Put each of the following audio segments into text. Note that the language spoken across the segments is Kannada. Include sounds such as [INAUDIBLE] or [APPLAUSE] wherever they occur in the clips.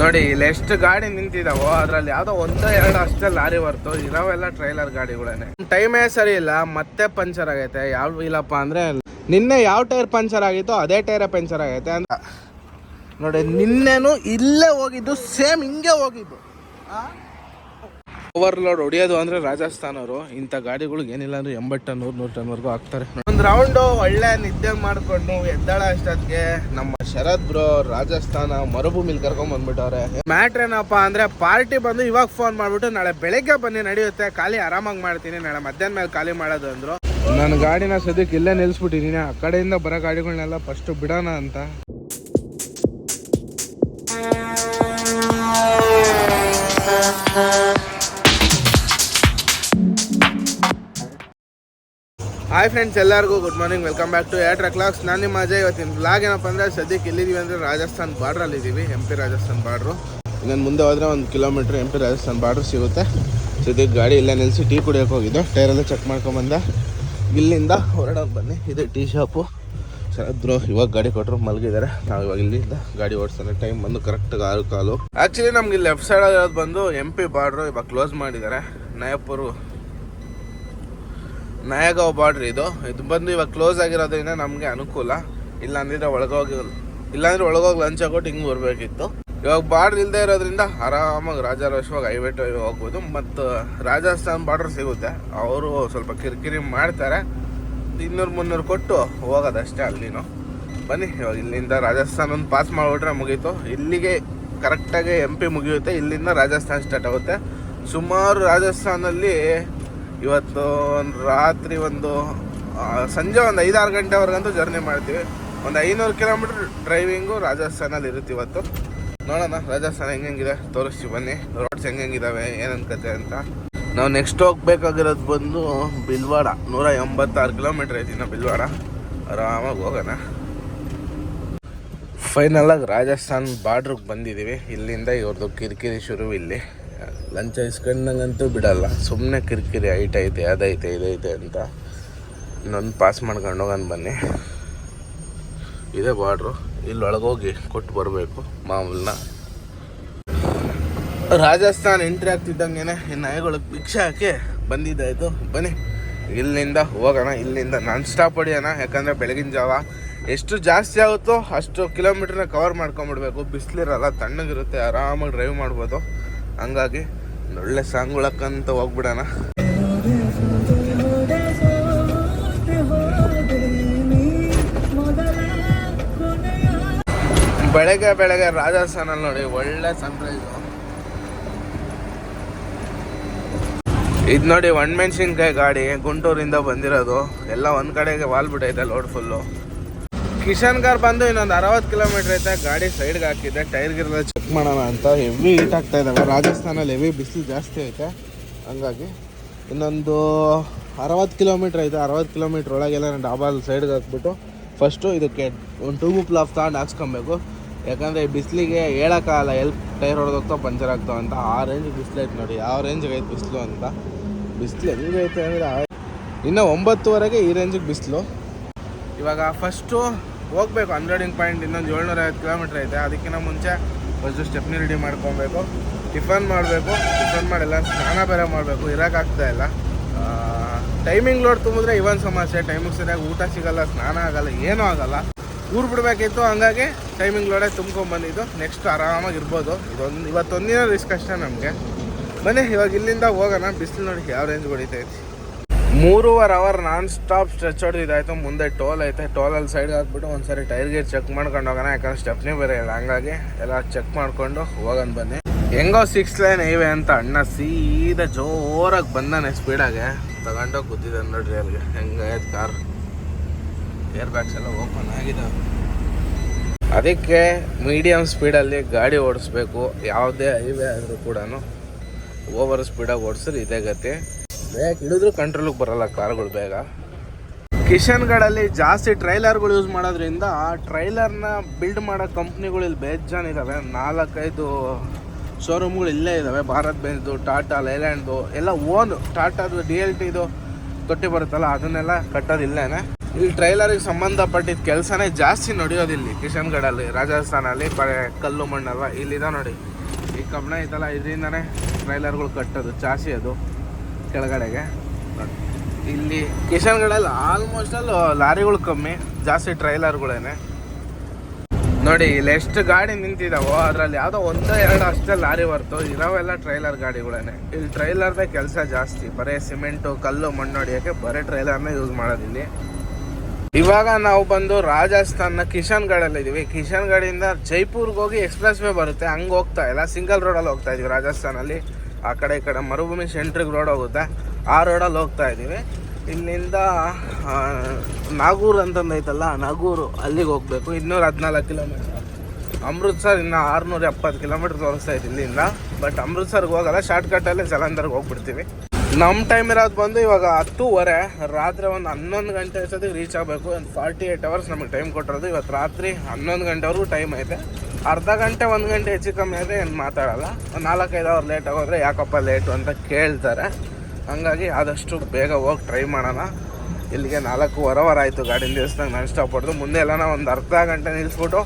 ನೋಡಿ, ಇಲ್ಲಿ ಎಷ್ಟು ಗಾಡಿ ನಿಂತಿದಾವೋ ಅದ್ರಲ್ಲಿ. ಯಾವ್ದೋ ಒಂದೋ ಎರಡು ಅಷ್ಟೇ ಲಾರಿ ಹೊರ್ತು. ಇರೋವೆಲ್ಲ ಟ್ರೈಲರ್ ಗಾಡಿಗಳೇನೆ. ಟೈಮೇ ಸರಿ ಇಲ್ಲ, ಮತ್ತೆ ಪಂಚರ್ ಆಗೈತೆ. ಯಾವ ಇಲ್ಲಪ್ಪ ಅಂದ್ರೆ, ನಿನ್ನೆ ಯಾವ ಟೈರ್ ಪಂಚರ್ ಆಗಿತ್ತು ಅದೇ ಟೈರೇ ಪಂಚರ್ ಆಗೈತೆ ಅಂತ. ನೋಡಿ, ನಿನ್ನೆನು ಇಲ್ಲೇ ಹೋಗಿದ್ದು ಸೇಮ್ ಹಿಂಗೆ ಹೋಗಿದ್ದು. ಓವರ್ಲೋಡ್ ಹೊಡಿಯೋದು ಅಂದ್ರೆ ರಾಜಸ್ಥಾನ ಅವರು ಇಂಥ ಗಾಡಿಗಳಿಗೆ ಏನಿಲ್ಲ ಅಂದ್ರೆ ಎಂಬತ್ತು ಟನ್, ನೂರು ನೂರು ಟನ್ ವರ್ಗೂ ಹಾಕ್ತಾರೆ. ಒಂದು ರೌಂಡು ಒಳ್ಳೆ ನಿದ್ದೆ ಮಾಡ್ಕೊಂಡು ಎದ್ದಾಳ ಅಷ್ಟೊತ್ತಿಗೆ ನಮ್ಮ ಶರತ್ ಬ್ರೋ ರಾಜಸ್ಥಾನ ಮರುಭೂಮಿಲಿ ಕರ್ಕೊಂಡ್ ಬಂದ್ಬಿಟ್ಟವ್ರೆ. ಮ್ಯಾಟ್ರ್ ಏನಪ್ಪ ಅಂದ್ರೆ ಪಾರ್ಟಿ ಬಂದು ಇವಾಗ ಫೋನ್ ಮಾಡ್ಬಿಟ್ಟು ನಾಳೆ ಬೆಳಗ್ಗೆ ಬನ್ನಿ ನಡೆಯುತ್ತೆ. ಖಾಲಿ ಆರಾಮಾಗಿ ಮಾಡ್ತೀನಿ. ನಾಳೆ ಮಧ್ಯಾಹ್ನ ಮೇಲೆ ಖಾಲಿ ಮಾಡೋದು ಅಂದ್ರು. ನಾನು ಗಾಡಿನ ಸದ್ಯಕ್ಕೆ ಇಲ್ಲೇ ನಿಲ್ಸ್ಬಿಟ್ಟಿದ್ದೀನಿ ಆ ಕಡೆಯಿಂದ ಬರೋ ಗಾಡಿಗಳನ್ನೆಲ್ಲ ಫಸ್ಟ್ ಬಿಡೋಣ ಅಂತ. ಹಾಯ್ ಫ್ರೆಂಡ್ಸ್ ಎಲ್ಲರಿಗೂ good morning welcome back to eight clocks ನಾನು ನಿಮ್ಮ ಅಜಯ್. ಇವತ್ತಿನ ಬ್ಲಾಗ್ ಏನಪ್ಪ ಅಂದರೆ, ಸದ್ಯಕ್ಕೆ ಎಲ್ಲಿದ್ದೀವಿ ಅಂದರೆ ರಾಜಸ್ಥಾನ್ ಬಾರ್ಡ್ರಲ್ಲಿ ಇದ್ದೀವಿ ಎಂ ಪಿ ರಾಜಸ್ಥಾನ್ ಬಾರ್ಡ್ರು ಇನ್ನೊಂದು ಮುಂದೆ ಹೋದರೆ ಒಂದು kilometre M P Rajasthan border ಸಿಗುತ್ತೆ. ಸದ್ಯಕ್ಕೆ ಗಾಡಿ ಇಲ್ಲ ನಿಲ್ಲಿಸಿ ಟೀ ಕುಡಿಯೋಕೆ ಹೋಗಿದ್ದು. ಟೈರೆಲ್ಲ ಚೆಕ್ ಮಾಡ್ಕೊಂಬಂದೆ ಇಲ್ಲಿಂದ ಹೊರಡೋಕೆ ಬನ್ನಿ. ಇದು ಟೀ ಶಾಪು ಶರದ್ರು ಇವಾಗ ಗಾಡಿ ಕೊಟ್ಟರು ಮಲಗಿದ್ದಾರೆ. ನಾವು ಇವಾಗ ಇಲ್ಲಿಂದ ಗಾಡಿ ಓಡಿಸ್ತಾರೆ ಟೈಮ್ ಬಂದು ಕರೆಕ್ಟ್ ಆರು ಕಾಲು. ಆ್ಯಕ್ಚುಲಿ ನಮ್ಗೆ ಲೆಫ್ಟ್ ಸೈಡ್ ಇರೋದು ಬಂದು ಎಂ ಪಿ ಬಾರ್ಡ್ರು ಇವಾಗ ಕ್ಲೋಸ್ ಮಾಡಿದ್ದಾರೆ. ನಯಪುರು ನಯಗಾವ್ ಬಾರ್ಡ್ರ್ ಇದು. ಇದು ಬಂದು ಇವಾಗ ಕ್ಲೋಸ್ ಆಗಿರೋದ್ರಿಂದ ನಮಗೆ ಅನುಕೂಲ. ಇಲ್ಲಾಂದ್ರೆ ಒಳಗೋಗಿ ಇಲ್ಲಾಂದ್ರೆ ಒಳಗೋಗಿ ಲಂಚ್ ಹಾಕೊಟ್ಟು ಹಿಂಗೆ ಬರಬೇಕಿತ್ತು. ಇವಾಗ ಬಾರ್ಡ್ರ್ ಇಲ್ಲದೆ ಇರೋದ್ರಿಂದ ಆರಾಮಾಗಿ ರಾಜಾರೋಷವಾಗಿ ಹೈವೇ ಹೋಗ್ಬೋದು. ಮತ್ತು ರಾಜಸ್ಥಾನ್ ಬಾರ್ಡ್ರ್ ಸಿಗುತ್ತೆ. ಅವರು ಸ್ವಲ್ಪ ಕಿರಿಕಿರಿ ಮಾಡ್ತಾರೆ. ಇನ್ನೂರು ಮುನ್ನೂರು ಕೊಟ್ಟು ಹೋಗೋದಷ್ಟೇ ಅಲ್ಲಿನೂ. ಬನ್ನಿ, ಇವಾಗ ಇಲ್ಲಿಂದ ರಾಜಸ್ಥಾನ ಒಂದು ಪಾಸ್ ಮಾಡಿಬಿಟ್ರೆ ಮುಗೀತು. ಇಲ್ಲಿಗೆ ಕರೆಕ್ಟಾಗಿ ಎಂ ಪಿ ಮುಗಿಯುತ್ತೆ. ಇಲ್ಲಿಂದ ರಾಜಸ್ಥಾನ್ ಸ್ಟಾರ್ಟ್ ಆಗುತ್ತೆ. ಸುಮಾರು ರಾಜಸ್ಥಾನಲ್ಲಿ ಇವತ್ತು ರಾತ್ರಿ ಒಂದು ಸಂಜೆ ಒಂದು ಐದಾರು ಗಂಟೆವರೆಗಂತೂ ಜರ್ನಿ ಮಾಡ್ತೀವಿ. ಒಂದು ಐನೂರು ಕಿಲೋಮೀಟ್ರ್ ಡ್ರೈವಿಂಗು ರಾಜಸ್ಥಾನಲ್ಲಿ ಇರುತ್ತೆ ಇವತ್ತು. ನೋಡೋಣ, ರಾಜಸ್ಥಾನ ಹೆಂಗೆಂಗಿದೆ? ತೋರಿಸ್ತೀವಿ, ಬನ್ನಿ. ರೋಡ್ಸ್ ಹೆಂಗಿದ್ದಾವೆ ಏನನ್ ಕತೆ ಅಂತ. ನಾವು ನೆಕ್ಸ್ಟ್ ಹೋಗ್ಬೇಕಾಗಿರೋದು ಬಂದು ಬಿಲ್ವಾಡ. ನೂರ ಎಂಬತ್ತಾರು ಕಿಲೋಮೀಟ್ರ್ ಐತಿ ನಾವು ಬಿಲ್ವಾಡ. ಆರಾಮಾಗಿ ಹೋಗೋಣ. ಫೈನಲಾಗಿ ರಾಜಸ್ಥಾನ್ ಬಾರ್ಡ್ರಿಗೆ ಬಂದಿದ್ದೀವಿ ಇಲ್ಲಿಂದ ಇವ್ರದ್ದು ಕಿರಿಕಿರಿ ಶುರು ಇಲ್ಲಿ. ಲಂಚ ಇಸ್ಕೊಂಡಂಗಂತೂ ಬಿಡಲ್ಲ. ಸುಮ್ಮನೆ ಕಿರಿಕಿರಿ ಐಟ್ ಐತೆ ಅದೈತೆ, ಇದೈತೆ ಅಂತ ಇನ್ನೊಂದು ಪಾಸ್ ಮಾಡ್ಕೊಂಡು ಹೋಗೋಣ ಬನ್ನಿ. ಇದೇ ಬಾರ್ಡ್ರು ಇಲ್ಲಿ ಒಳಗೋಗಿ ಕೊಟ್ಟು ಬರಬೇಕು ಮಾಮೂಲನ್ನ ರಾಜಸ್ಥಾನ್ ಎಂಟ್ರಿ ಆಗ್ತಿದ್ದಂಗೆ ಈ ನಾಯಿಗಳಿಗೆ ಭಿಕ್ಷೆ ಹಾಕಿ ಬಂದಿದ್ದಾಯಿತು ಬನ್ನಿ. ಇಲ್ಲಿಂದ ಹೋಗೋಣ, ಇಲ್ಲಿಂದ ನಾನ್ ಸ್ಟಾಪ್ ಹೊಡಿಯೋಣ. ಯಾಕಂದರೆ ಬೆಳಗಿನ ಜಾವ ಎಷ್ಟು ಜಾಸ್ತಿ ಆಗುತ್ತೋ ಅಷ್ಟು ಕಿಲೋಮೀಟ್ರ್ನ ಕವರ್ ಮಾಡ್ಕೊಂಬಿಡ್ಬೇಕು. ಬಿಸಿಲಿರಲ್ಲ, ತಣ್ಣಗಿರುತ್ತೆ, ಆರಾಮಾಗಿ ಡ್ರೈವ್ ಮಾಡ್ಬೋದು. ಹಂಗಾಗಿ ಒಳ್ಳೆ ಸಾಂಗ್ ಉಳಕ್ಕಂತ ಹೋಗ್ಬಿಡೋಣ. ಬೆಳಗ್ಗೆ ಬೆಳಗ್ಗೆ ರಾಜಸ್ಥಾನಲ್ಲಿ ನೋಡಿ, ಒಳ್ಳೆ ಸನ್ರೈಸು ಇದು ನೋಡಿ ಒಣಮೆಣ್ಸಿನ್ಕಾಯಿ ಗಾಡಿ ಗುಂಟೂರಿಂದ ಬಂದಿರೋದು. ಎಲ್ಲ ಒಂದು ಕಡೆಗೆ ವಾಲ್ಬಿಟ್ಟೈತೆ ಲೋಡ್ ಫುಲ್ಲು ಕಿಶನ್ ಕಾರ್ ಬಂದು ಇನ್ನೊಂದು ಅರವತ್ತು ಕಿಲೋಮೀಟ್ರ್ ಐತೆ, ಗಾಡಿ ಸೈಡ್ಗೆ ಹಾಕಿದ್ದೆ ಟೈರ್ ಗಿರ್ ಚೆಕ್ ಮಾಡೋಣ ಅಂತ. ಹೆವಿ ಹೀಟ್ ಆಗ್ತಾ ಇದ್ದಾವೆ ರಾಜಸ್ಥಾನಲ್ಲಿ ಹೆವಿ ಬಿಸಿಲು ಜಾಸ್ತಿ ಐತೆ. ಹಂಗಾಗಿ ಇನ್ನೊಂದು ಅರವತ್ತು ಕಿಲೋಮೀಟ್ರ್ ಐತೆ. ಅರವತ್ತು ಕಿಲೋಮೀಟ್ರ್ ಒಳಗೆಲ್ಲ ನಾನು ಡಾಬಾಲ್ ಸೈಡ್ಗೆ ಹಾಕ್ಬಿಟ್ಟು ಫಸ್ಟು ಇದಕ್ಕೆ ಒಂದು ಟೂಬು ಪ್ಲಾಫ್ ತಗೊಂಡು ಹಾಕ್ಸ್ಕೊಬೇಕು. ಯಾಕಂದರೆ ಬಿಸಿಲಿಗೆ ಹೇಳೋಕ್ಕಾಗಲ್ಲ, ಎಲ್ಲಿ ಟೈರ್ ಹೊಡೆದೋಗ್ತಾವ ಪಂಚರ್ ಆಗ್ತಾವ ಅಂತ. ಆ ರೇಂಜ್ ಬಿಸಿಲು ಐತೆ ನೋಡಿ, ಯಾವ ರೇಂಜ್ಗೆ ಐತೆ ಬಿಸಿಲು ಅಂತ. ಬಿಸಿಲು ಹೆಂಗೈತೆ ಅಂದರೆ ಇನ್ನೂ ಒಂಬತ್ತುವರೆಗೆ ಈ ರೇಂಜಿಗೆ ಬಿಸಿಲು. ಇವಾಗ ಫಸ್ಟು ಹೋಗ್ಬೇಕು. ಅನ್ಲೋಡಿಂಗ್ ಪಾಯಿಂಟ್ ಇನ್ನೊಂದು ಏಳ್ನೂರ ಐವತ್ತು ಕಿಲೋಮೀಟ್ರ್ ಐತೆ. ಅದಕ್ಕಿಂತ ಮುಂಚೆ ಫಸ್ಟು ಸ್ಟೆಪ್ನಿ ರೆಡಿ ಮಾಡ್ಕೊಬೇಕು. ಟಿಫನ್ ಮಾಡಬೇಕು. ಟಿಫನ್ ಮಾಡಿಲ್ಲ ಸ್ನಾನ ಬೇರೆ ಮಾಡಬೇಕು. ಇರೋಕ್ಕಾಗ್ತಾ ಇಲ್ಲ. ಟೈಮಿಂಗ್ ಲೋಡ್ ತುಂಬಿದ್ರೆ ಇವನ್ ಸಮಸ್ಯೆ. ಟೈಮಿಂಗ್ ಸರಿಯಾಗಿ ಊಟ ಸಿಗೋಲ್ಲ, ಸ್ನಾನ ಆಗಲ್ಲ, ಏನೂ ಆಗಲ್ಲ. ಊರು ಬಿಡಬೇಕಿತ್ತು, ಹಂಗಾಗಿ ಟೈಮಿಂಗ್ ಲೋಡೇ ತುಂಬ್ಕೊಂಬಂದಿದ್ದು ನೆಕ್ಸ್ಟ್ ಆರಾಮಾಗಿ ಇರ್ಬೋದು. ಇದೊಂದು, ಇವತ್ತೊಂದಿನ ರಿಸ್ಕ್ ಅಷ್ಟೇ ನಮಗೆ. ಬನ್ನಿ, ಇವಾಗ ಇಲ್ಲಿಂದ ಹೋಗೋಣ. ಬಿಸಿಲು ನೋಡಿ ಯಾವ ರೇಂಜ್ ಹೊಡಿತೈತಿ ಮೂರುವರೆ ಅವರ್ ನಾನ್ ಸ್ಟಾಪ್ ಸ್ಟ್ರೆಚ್ ಹೊಡೆದಿದ್ದಾಯ್ತು ಮುಂದೆ ಟೋಲ್ ಐತೆ. ಟೋಲಲ್ಲಿ ಸೈಡ್ಗೆ ಹಾಕ್ಬಿಟ್ಟು ಒಂದ್ಸರಿ ಟೈರ್ ಗೇರ್ ಚೆಕ್ ಮಾಡ್ಕೊಂಡು ಹೋಗೋಣ, ಯಾಕಂದ್ರೆ ಸ್ಟೆಪ್ನೇ ಬೇರೆ ಇಲ್ಲ. ಹಂಗಾಗಿ ಎಲ್ಲ ಚೆಕ್ ಮಾಡಿಕೊಂಡು ಹೋಗೋಣ ಬನ್ನಿ. ಹೆಂಗೋ ಸಿಕ್ಸ್ ಲೈನ್ ಇವೆ ಅಂತ ಅಣ್ಣ ಸೀದಾ ಜೋರಾಗಿ ಬಂದಾನೆ ಸ್ಪೀಡಾಗೆ ತಗೊಂಡೋಗಿ ಕೂತಿದ್ದಾನೆ ನೋಡ್ರಿ ಅಲ್ಲಿಗೆ. ಹೆಂಗಾಯ್ತು ಕಾರ್ ಏರ್ ಬ್ಯಾಗ್ಸ್ ಎಲ್ಲ ಓಪನ್ ಆಗಿದೆ. ಅದಕ್ಕೆ ಮೀಡಿಯಮ್ ಸ್ಪೀಡಲ್ಲಿ ಗಾಡಿ ಓಡಿಸ್ಬೇಕು. ಯಾವುದೇ ಹೈವೇ ಆದರೂ ಕೂಡ ಓವರ್ ಸ್ಪೀಡಾಗಿ ಓಡಿಸಿದ್ರೆ ಇದೇ ಗತಿ. ಬೇಗ ಹಿಡಿದ್ರು ಕಂಟ್ರೋಲಿಗೆ ಬರಲ್ಲ ಕಾರ್ಗಳು ಬೇಗ. ಕಿಶನ್ಗಡಲ್ಲಿ ಜಾಸ್ತಿ ಟ್ರೈಲರ್ಗಳು ಯೂಸ್ ಮಾಡೋದ್ರಿಂದ ಆ ಟ್ರೈಲರ್ನ ಬಿಲ್ಡ್ ಮಾಡೋ ಕಂಪ್ನಿಗಳು ಇಲ್ಲಿ ಬೇಜಾನ್ ಇದ್ದಾವೆ ನಾಲ್ಕೈದು ಶೋರೂಮ್ಗಳು ಇಲ್ಲೇ ಇದ್ದಾವೆ ಭಾರತ್ ಬೆನ್ಸ್ದು ಟಾಟಾ ಲೈಲ್ಯಾಂಡ್ದು ಎಲ್ಲ ಓನ್ ಟಾಟಾದು ಡಿ ಎಲ್ ಟಿದು ತೊಟ್ಟಿ ಬರುತ್ತಲ್ಲ, ಅದನ್ನೆಲ್ಲ ಕಟ್ಟೋದು ಇಲ್ಲೇನೆ. ಇಲ್ಲಿ ಟ್ರೈಲರಿಗೆ ಸಂಬಂಧಪಟ್ಟಿದ್ದ ಕೆಲಸನೇ ಜಾಸ್ತಿ ನಡೆಯೋದಿಲ್ಲಿ ಕಿಶನ್ಗಢಲ್ಲಿ ರಾಜಸ್ಥಾನಲ್ಲಿ, ಬರೀ ಕಲ್ಲು ಮಣ್ಣಲ್ಲ ಇಲ್ಲಿದ ನೋಡಿ. ಈ ಕಬ್ಬಣ ಇದೆಲ್ಲ ಇದರಿಂದನೇ ಟ್ರೈಲರ್ಗಳು ಕಟ್ಟೋದು ಚಾಸಿ ಅದು. ಕೆಳಗಡೆಗೆ. ಇಲ್ಲಿ ಕಿಶನ್ಗಳಲ್ಲಿ ಆಲ್ಮೋಸ್ಟ್ ಅಲ್ಲಿ ಲಾರಿಗಳು ಕಮ್ಮಿ, ಜಾಸ್ತಿ ಟ್ರೈಲರ್ಗಳೇನೆ ನೋಡಿ, ಇಲ್ಲಿ ಎಷ್ಟು ಗಾಡಿ ನಿಂತಿದಾವೋ, ಅದರಲ್ಲಿ ಯಾವುದೋ ಒಂದೋ, ಎರಡು ಅಷ್ಟೇ ಲಾರಿ ಬರ್ತು ಇರೋವೆಲ್ಲ ಟ್ರೈಲರ್ ಗಾಡಿಗಳೇನೆ. ಇಲ್ಲಿ ಟ್ರೈಲರ್ನೇ ಕೆಲಸ ಜಾಸ್ತಿ, ಬರೀ ಸಿಮೆಂಟು ಕಲ್ಲು, ಮಣ್ಣು ಹೊಡಿಯೋಕ್ಕೆ ಬರೀ ಟ್ರೈಲರ್ನೇ ಯೂಸ್ ಮಾಡೋದು ಇಲ್ಲಿ. ಇವಾಗ ನಾವು ಬಂದು ರಾಜಸ್ಥಾನ್ನ ಕಿಶನ್ಗಡಲ್ಲಿದ್ದೀವಿ ಕಿಶನ್ಗಢಿಂದ ಜೈಪುರ್ಗೆ ಹೋಗಿ ಎಕ್ಸ್ಪ್ರೆಸ್ ವೇ ಬರುತ್ತೆ, ಹಂಗೆ ಹೋಗ್ತಾ ಇಲ್ಲ ಸಿಂಗಲ್ ರೋಡಲ್ಲಿ ಹೋಗ್ತಾ ಇದೀವಿ ರಾಜಸ್ಥಾನಲ್ಲಿ ಆ ಕಡೆ ಈ ಕಡೆ ಮರುಭೂಮಿ ಸೆಂಟ್ರಿಗೆ ರೋಡ್ ಹೋಗುತ್ತೆ. ಆ ರೋಡಲ್ಲಿ ಹೋಗ್ತಾ ಇದ್ದೀವಿ. ಇಲ್ಲಿಂದ ನಾಗೂರು ಅಂತಂದು ಐತಲ್ಲ, ನಾಗೂರು ಅಲ್ಲಿಗೆ ಹೋಗಬೇಕು. ಇನ್ನೂರ ಹದಿನಾಲ್ಕು ಕಿಲೋಮೀಟ್ರ್ ಅಮೃತ್ಸರ್ ಇನ್ನು ಆರುನೂರ ಎಪ್ಪತ್ತು ಕಿಲೋಮೀಟ್ರ್ ತೋರಿಸ್ತಾ ಇದೆ ಇಲ್ಲಿಂದ. ಬಟ್ ಅಮೃತ್ಸರ್ಗೆ ಹೋಗಲ್ಲ ಶಾರ್ಟ್ಕಟ್ಟಲ್ಲೇ ಜಲಂಧರ್ಗೆ ಹೋಗ್ಬಿಡ್ತೀವಿ. ನಮ್ಮ ಟೈಮ್ ಇರೋದು ಬಂದು ಇವಾಗ ಹತ್ತೂವರೆ, ರಾತ್ರಿ ಒಂದು ಹನ್ನೊಂದು ಗಂಟೆ ಅಷ್ಟೊತ್ತಿಗೆ ರೀಚ್ ಆಗಬೇಕು. ಒಂದು ಫಾರ್ಟಿ ಏಯ್ಟ್ ಅವರ್ಸ್ ನಮಗೆ ಟೈಮ್ ಕೊಟ್ಟಿರೋದು. ಇವತ್ತು ರಾತ್ರಿ ಹನ್ನೊಂದು ಗಂಟೆವರೆಗೂ ಟೈಮ್ ಐತೆ. ಅರ್ಧ ಗಂಟೆ, ಒಂದು ಗಂಟೆ ಹೆಚ್ಚು ಕಮ್ಮಿ ಆದರೆ ಏನು ಮಾತಾಡಲ್ಲ. ಒಂದು ನಾಲ್ಕೈದು ಅವರ್ ಲೇಟ್ ಆಗೋದ್ರೆ ಯಾಕಪ್ಪ ಲೇಟು ಅಂತ ಕೇಳ್ತಾರೆ. ಹಂಗಾಗಿ ಆದಷ್ಟು ಬೇಗ ಹೋಗಿ ಟ್ರೈ ಮಾಡೋಣ. ಇಲ್ಲಿಗೆ ನಾಲ್ಕು ವರವರ ಆಯಿತು ಗಾಡಿನ ದೇವಸ್ಥಾನ ನಾನು ಸ್ಟಾಪ್ ಹೊಡೆದು ಮುಂದೆ ಎಲ್ಲನ ಒಂದು ಅರ್ಧ ಗಂಟೆ ನಿಲ್ಲಿಸ್ಬಿಟ್ಟು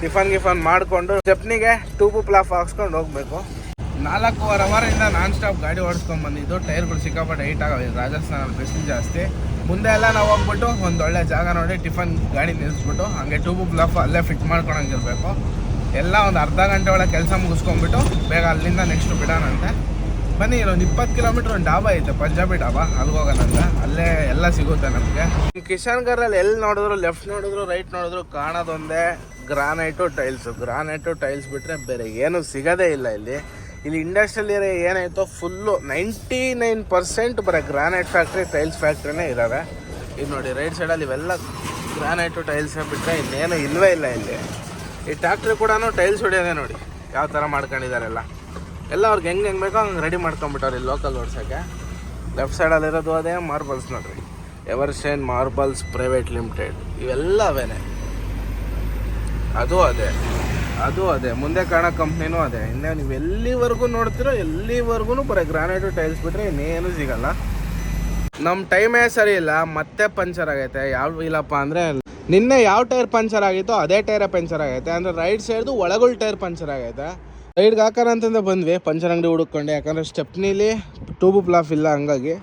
ಟಿಫನ್ ಗಿಫನ್ ಮಾಡಿಕೊಂಡು ಚಪ್ನಿಗೆ ಟೂಬು ಪ್ಲಾಫ್ ಹಾಕ್ಸ್ಕೊಂಡು ಹೋಗಬೇಕು. ನಾಲ್ಕೂವರೆ ಅವರಿಂದ ನಾನ್ ಸ್ಟಾಪ್ ಗಾಡಿ ಓಡಿಸ್ಕೊಂಡ್ಬಂದಿದ್ದು ಟೈರ್ಗಳು ಸಿಕ್ಕಾಪಟ್ಟೆ ಹೈಟ್ ಆಗೋದು. ರಾಜಸ್ಥಾನಲ್ಲಿ ಬಿಸಿಲು ಜಾಸ್ತಿ. ಮುಂದೆ ಎಲ್ಲ ನಾವು ಹೋಗ್ಬಿಟ್ಟು ಒಂದು ಒಳ್ಳೆ ಜಾಗ ನೋಡಿ ಟಿಫನ್ ಗಾಡಿ ನಿಲ್ಲಿಸ್ಬಿಟ್ಟು ಹಾಗೆ ಟೂಬು ಬ್ಲಫ್ ಅಲ್ಲೇ ಫಿಟ್ ಮಾಡ್ಕೊಳಂಗಿರ್ಬೇಕು ಎಲ್ಲ ಒಂದು ಅರ್ಧ ಗಂಟೆ ಒಳಗೆ ಕೆಲಸ ಮುಗಿಸ್ಕೊಂಡ್ಬಿಟ್ಟು ಬೇಗ ಅಲ್ಲಿಂದ ನೆಕ್ಸ್ಟ್ ಬಿಡೋಣಂತೆ ಬನ್ನಿ, ಇಲ್ಲೊಂದು ಇಪ್ಪತ್ತು ಕಿಲೋಮೀಟ್ರ್ ಒಂದು ಡಾಬಾ ಐತೆ, ಪಂಜಾಬಿ ಡಾಬಾ ಅಲ್ಲಿಗೆ ಹೋಗೋಣಂತ ಅಲ್ಲೇ ಎಲ್ಲ ಸಿಗುತ್ತೆ ನಮಗೆ. ಕಿಶನ್ಗರಲ್ಲಿ ಎಲ್ಲಿ ನೋಡಿದ್ರು ಲೆಫ್ಟ್ ನೋಡಿದ್ರು ರೈಟ್ ನೋಡಿದ್ರು ಕಾಣೋದೊಂದೇ ಗ್ರಾನೈಟು ಟೈಲ್ಸು ಗ್ರಾನೈಟು ಟೈಲ್ಸ್ ಬಿಟ್ಟರೆ ಬೇರೆ ಏನು ಸಿಗೋದೇ ಇಲ್ಲ ಇಲ್ಲಿ. ಇಲ್ಲಿ ಇಂಡಸ್ಟ್ರಿಯಲ್ ಏರಿಯಾ ಏನಾಯಿತೋ ಫುಲ್ಲು ನೈಂಟಿ ನೈನ್ ಪರ್ಸೆಂಟ್ ಬರೀ ಗ್ರಾನೈಟ್ ಫ್ಯಾಕ್ಟ್ರಿ ಟೈಲ್ಸ್ ಫ್ಯಾಕ್ಟ್ರಿನೇ ಇದ್ದಾವೆ. ಇದು ನೋಡಿ ರೈಟ್ ಸೈಡಲ್ಲಿ ಇವೆಲ್ಲ ಗ್ರಾನೈಟು ಟೈಲ್ಸ್ ಬಿಟ್ಟರೆ ಇನ್ನೇನು ಇಲ್ಲವೇ ಇಲ್ಲ ಇಲ್ಲಿ. ಈ ಟ್ಯಾಕ್ಟ್ರಿ ಕೂಡ ಟೈಲ್ಸ್ ಹೊಡಿಯೋದೇ ನೋಡಿ. ಯಾವ ಥರ ಮಾಡ್ಕೊಂಡಿದ್ದಾರೆಲ್ಲ. ಎಲ್ಲ ಅವ್ರಿಗೆ ಹೆಂಗೆ ಹೆಂಗೆ ಬೇಕೋ ಹಂಗೆ ರೆಡಿ ಮಾಡ್ಕೊಂಬಿಟ್ಟವ್ರೆ ಲೋಕಲ್ ಓಡ್ಸೋಕ್ಕೆ ಲೆಫ್ಟ್ ಸೈಡಲ್ಲಿರೋದು ಅದೇ ಮಾರ್ಬಲ್ಸ್ ನೋಡ್ರಿ. ಎವರ್ಸ್ಟೈನ್ ಮಾರ್ಬಲ್ಸ್ ಪ್ರೈವೇಟ್ ಲಿಮಿಟೆಡ್ ಇವೆಲ್ಲ ಅವೇನೆ. ಅದು ಅದೇ. ಅದು ಅದೇ. ಮುಂದೆ ಕಾಣೋ ಕಂಪ್ನಿನೂ ಅದೇ. ಇನ್ನೇ ನೀವು ಎಲ್ಲಿವರೆಗೂ ನೋಡ್ತೀರೋ ಎಲ್ಲಿವರೆಗೂ ಬರೀ ಗ್ರಾನೈಟು ಟೈಲ್ಸ್ ಬಿಟ್ಟರೆ ಇನ್ನೇನು ಸಿಗಲ್ಲ. ನಮ್ಮ ಟೈಮೇ ಸರಿ ಇಲ್ಲ. ಮತ್ತೆ ಪಂಚರ್ ಆಗೈತೆ. ಯಾವ ಇಲ್ಲಪ್ಪ ಅಂದರೆ ನಿನ್ನೆ ಯಾವ ಟೈರ್ ಪಂಚರ್ ಆಗಿತ್ತು ಅದೇ ಟೈರೇ ಪಂಚರ್ ಆಗೈತೆ. ಅಂದರೆ ರೈಟ್ ಸೈಡ್ದು ಒಳಗುಳ್ ಟೈರ್ ಪಂಚರ್ ಆಗೈತೆ. ರೈಡ್ಗೆ ಹಾಕೋಣ ಅಂತಂದ್ರೆ ಬಂದ್ವಿ, ಪಂಚರ್ ಅಂಗಡಿ ಹುಡುಕೊಂಡೆ ಯಾಕಂದರೆ ಸ್ಟೆಪ್ನಿಲಿ ಟೂಬು ಪ್ಲಾಫ್ ಇಲ್ಲ ಹಂಗಾಗಿ.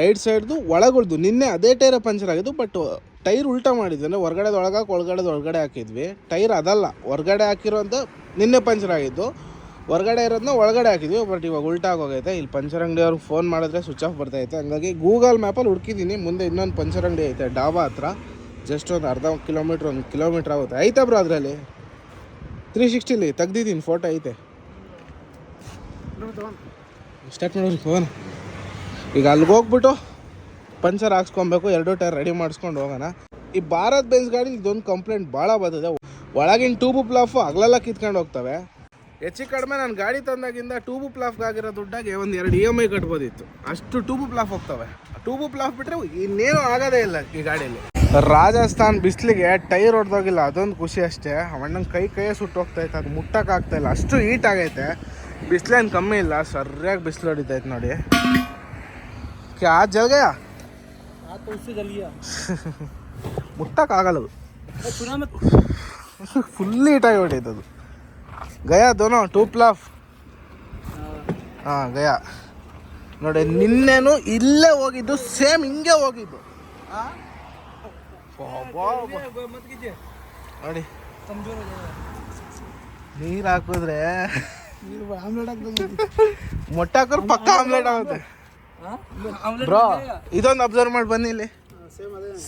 ರೈಟ್ ಸೈಡ್ದು ಒಳಗುಳ್ದು, ನಿನ್ನೆ ಅದೇ ಟೈರೇ ಪಂಚರ್ ಆಗಿದ್ದು, ಬಟ್ ಟೈರ್ ಉಲ್ಟಾ ಮಾಡಿದ್ವಿ. ಅಂದರೆ ಹೊರಗಡೆದು ಒಳಗಾಕಿ ಒಳಗಡೆದು ಒಳಗಡೆ ಹಾಕಿದ್ವಿ. ಟೈರ್ ಅದಲ್ಲ, ಹೊರಗಡೆ ಹಾಕಿರೋಂಥ ನಿನ್ನೆ ಪಂಚರ್ ಆಗಿದ್ದು. ಹೊರಗಡೆ ಇರೋದನ್ನ ಒಳಗಡೆ ಹಾಕಿದ್ವಿ, ಬಟ್ ಇವಾಗ ಉಲ್ಟಾ ಆಗೋಗೈತೆ. ಇಲ್ಲಿ ಪಂಚರ್ ಅಂಗಡಿ ಅವ್ರಿಗೆ ಫೋನ್ ಮಾಡಿದ್ರೆ ಸ್ವಿಚ್ ಆಫ್ ಬರ್ತೈತೆ ಹಂಗಾಗಿ ಗೂಗಲ್ ಮ್ಯಾಪಲ್ಲಿ ಹುಡುಕಿದ್ದೀನಿ. ಮುಂದೆ ಇನ್ನೊಂದು ಪಂಚರ್ ಅಂಗಡಿ ಐತೆ, ಡಾಬಾ ಹತ್ರ. ಜಸ್ಟ್ ಒಂದು ಅರ್ಧ ಕಿಲೋಮೀಟ್ರ್ ಒಂದು ಕಿಲೋಮೀಟ್ರ್ ಆಗುತ್ತೆ. ಐತೆ ಬ್ರೋ ಅದರಲ್ಲಿ? ತ್ರೀ ಸಿಕ್ಸ್ಟಿಲಿ ತೆಗ್ದಿದ್ದೀನಿ ಫೋಟೋ ಐತೆ. ಸ್ಟಾರ್ಟ್ ಮಾಡೋರಿ ಫೋನ್ ಈಗ ಅಲ್ಲಿಗೆ ಹೋಗ್ಬಿಟ್ಟು ಪಂಚರ್ ಹಾಕ್ಸ್ಕೊಬೇಕು, ಎರಡು ಟೈರ್ ರೆಡಿ ಮಾಡಿಸ್ಕೊಂಡು ಹೋಗೋಣ. ಈ ಭಾರತ್ ಬೆನ್ಸ್ ಗಾಡಿ ಇದೊಂದು ಕಂಪ್ಲೇಂಟ್ ಭಾಳ ಬರ್ತದೆ. ಒಳಗಿನ ಟೂಬು ಪ್ಲಾಫು ಹಗಲೆಲ್ಲ ಕಿತ್ಕೊಂಡು ಹೋಗ್ತವೆ. ಹೆಚ್ಚು ಕಡಿಮೆ ನಾನು ಗಾಡಿ ತಂದಾಗಿಂದ ಟೂಬು ಪ್ಲಾಫ್ಗೆ ಆಗಿರೋ ದುಡ್ಡಾಗೆ ಒಂದು ಎರಡು ಇ ಎಂ ಐ ಕಟ್ಬೋದಿತ್ತು. ಅಷ್ಟು ಟೂಬು ಪ್ಲಾಫ್ ಹೋಗ್ತವೆ. ಟೂಬು ಪ್ಲಾಫ್ ಬಿಟ್ಟರೆ ಇನ್ನೇನು ಆಗೋದೇ ಇಲ್ಲ ಈ ಗಾಡಿಯಲ್ಲಿ ರಾಜಸ್ಥಾನ್ ಬಿಸಿಲಿಗೆ ಟೈರ್ ಹೊಡೆದೋಗಿಲ್ಲ ಅದೊಂದು ಖುಷಿ ಅಷ್ಟೇ. ಅವಣ್ಣನ ಕೈ ಕೈಯೇ ಸುಟ್ಟೋಗ್ತೈತೆ ಅದು ಮುಟ್ಟೋಕ್ಕಾಗ್ತಾ ಇಲ್ಲ. ಅಷ್ಟು ಹೀಟ್ ಆಗೈತೆ. ಬಿಸಿಲೇನು ಕಮ್ಮಿ ಇಲ್ಲ ಸರಿಯಾಗಿ ಬಿಸಿಲು ಹೊಡಿತೈತೆ ನೋಡಿ. ಕ್ಯಾ ಜಲ್ಗೆಯ? ಮುಟ್ಟಕ್ಕಾಗಲ್ಲ ಫುಲ್ ಹೀಟ್ ಆಗಿ ಹೀಟಾಗಿ ಅದು. ಗಯಾ ದೋನೋ ಟೂ ಪ್ಲಾಫ್ ಹಾಂ ಗಯಾ. ನೋಡಿ ನಿನ್ನೆನು ಇಲ್ಲೇ ಹೋಗಿದ್ದು ಸೇಮ್ ಹಿಂಗೆ ಹೋಗಿದ್ದು. ನೀರ್ ನೀರು ಹಾಕಿದ್ರೆ ಮೊಟ್ಟೆ ಹಾಕೋರ್ ಪಕ್ಕ ಆಮ್ಲೆಟ್ ಆಗುತ್ತೆ. ಬ್ರೋ ಇದೊಂದು ಅಬ್ಸರ್ವ್ ಮಾಡಿ ಬನ್ನಿ ಇಲ್ಲಿ.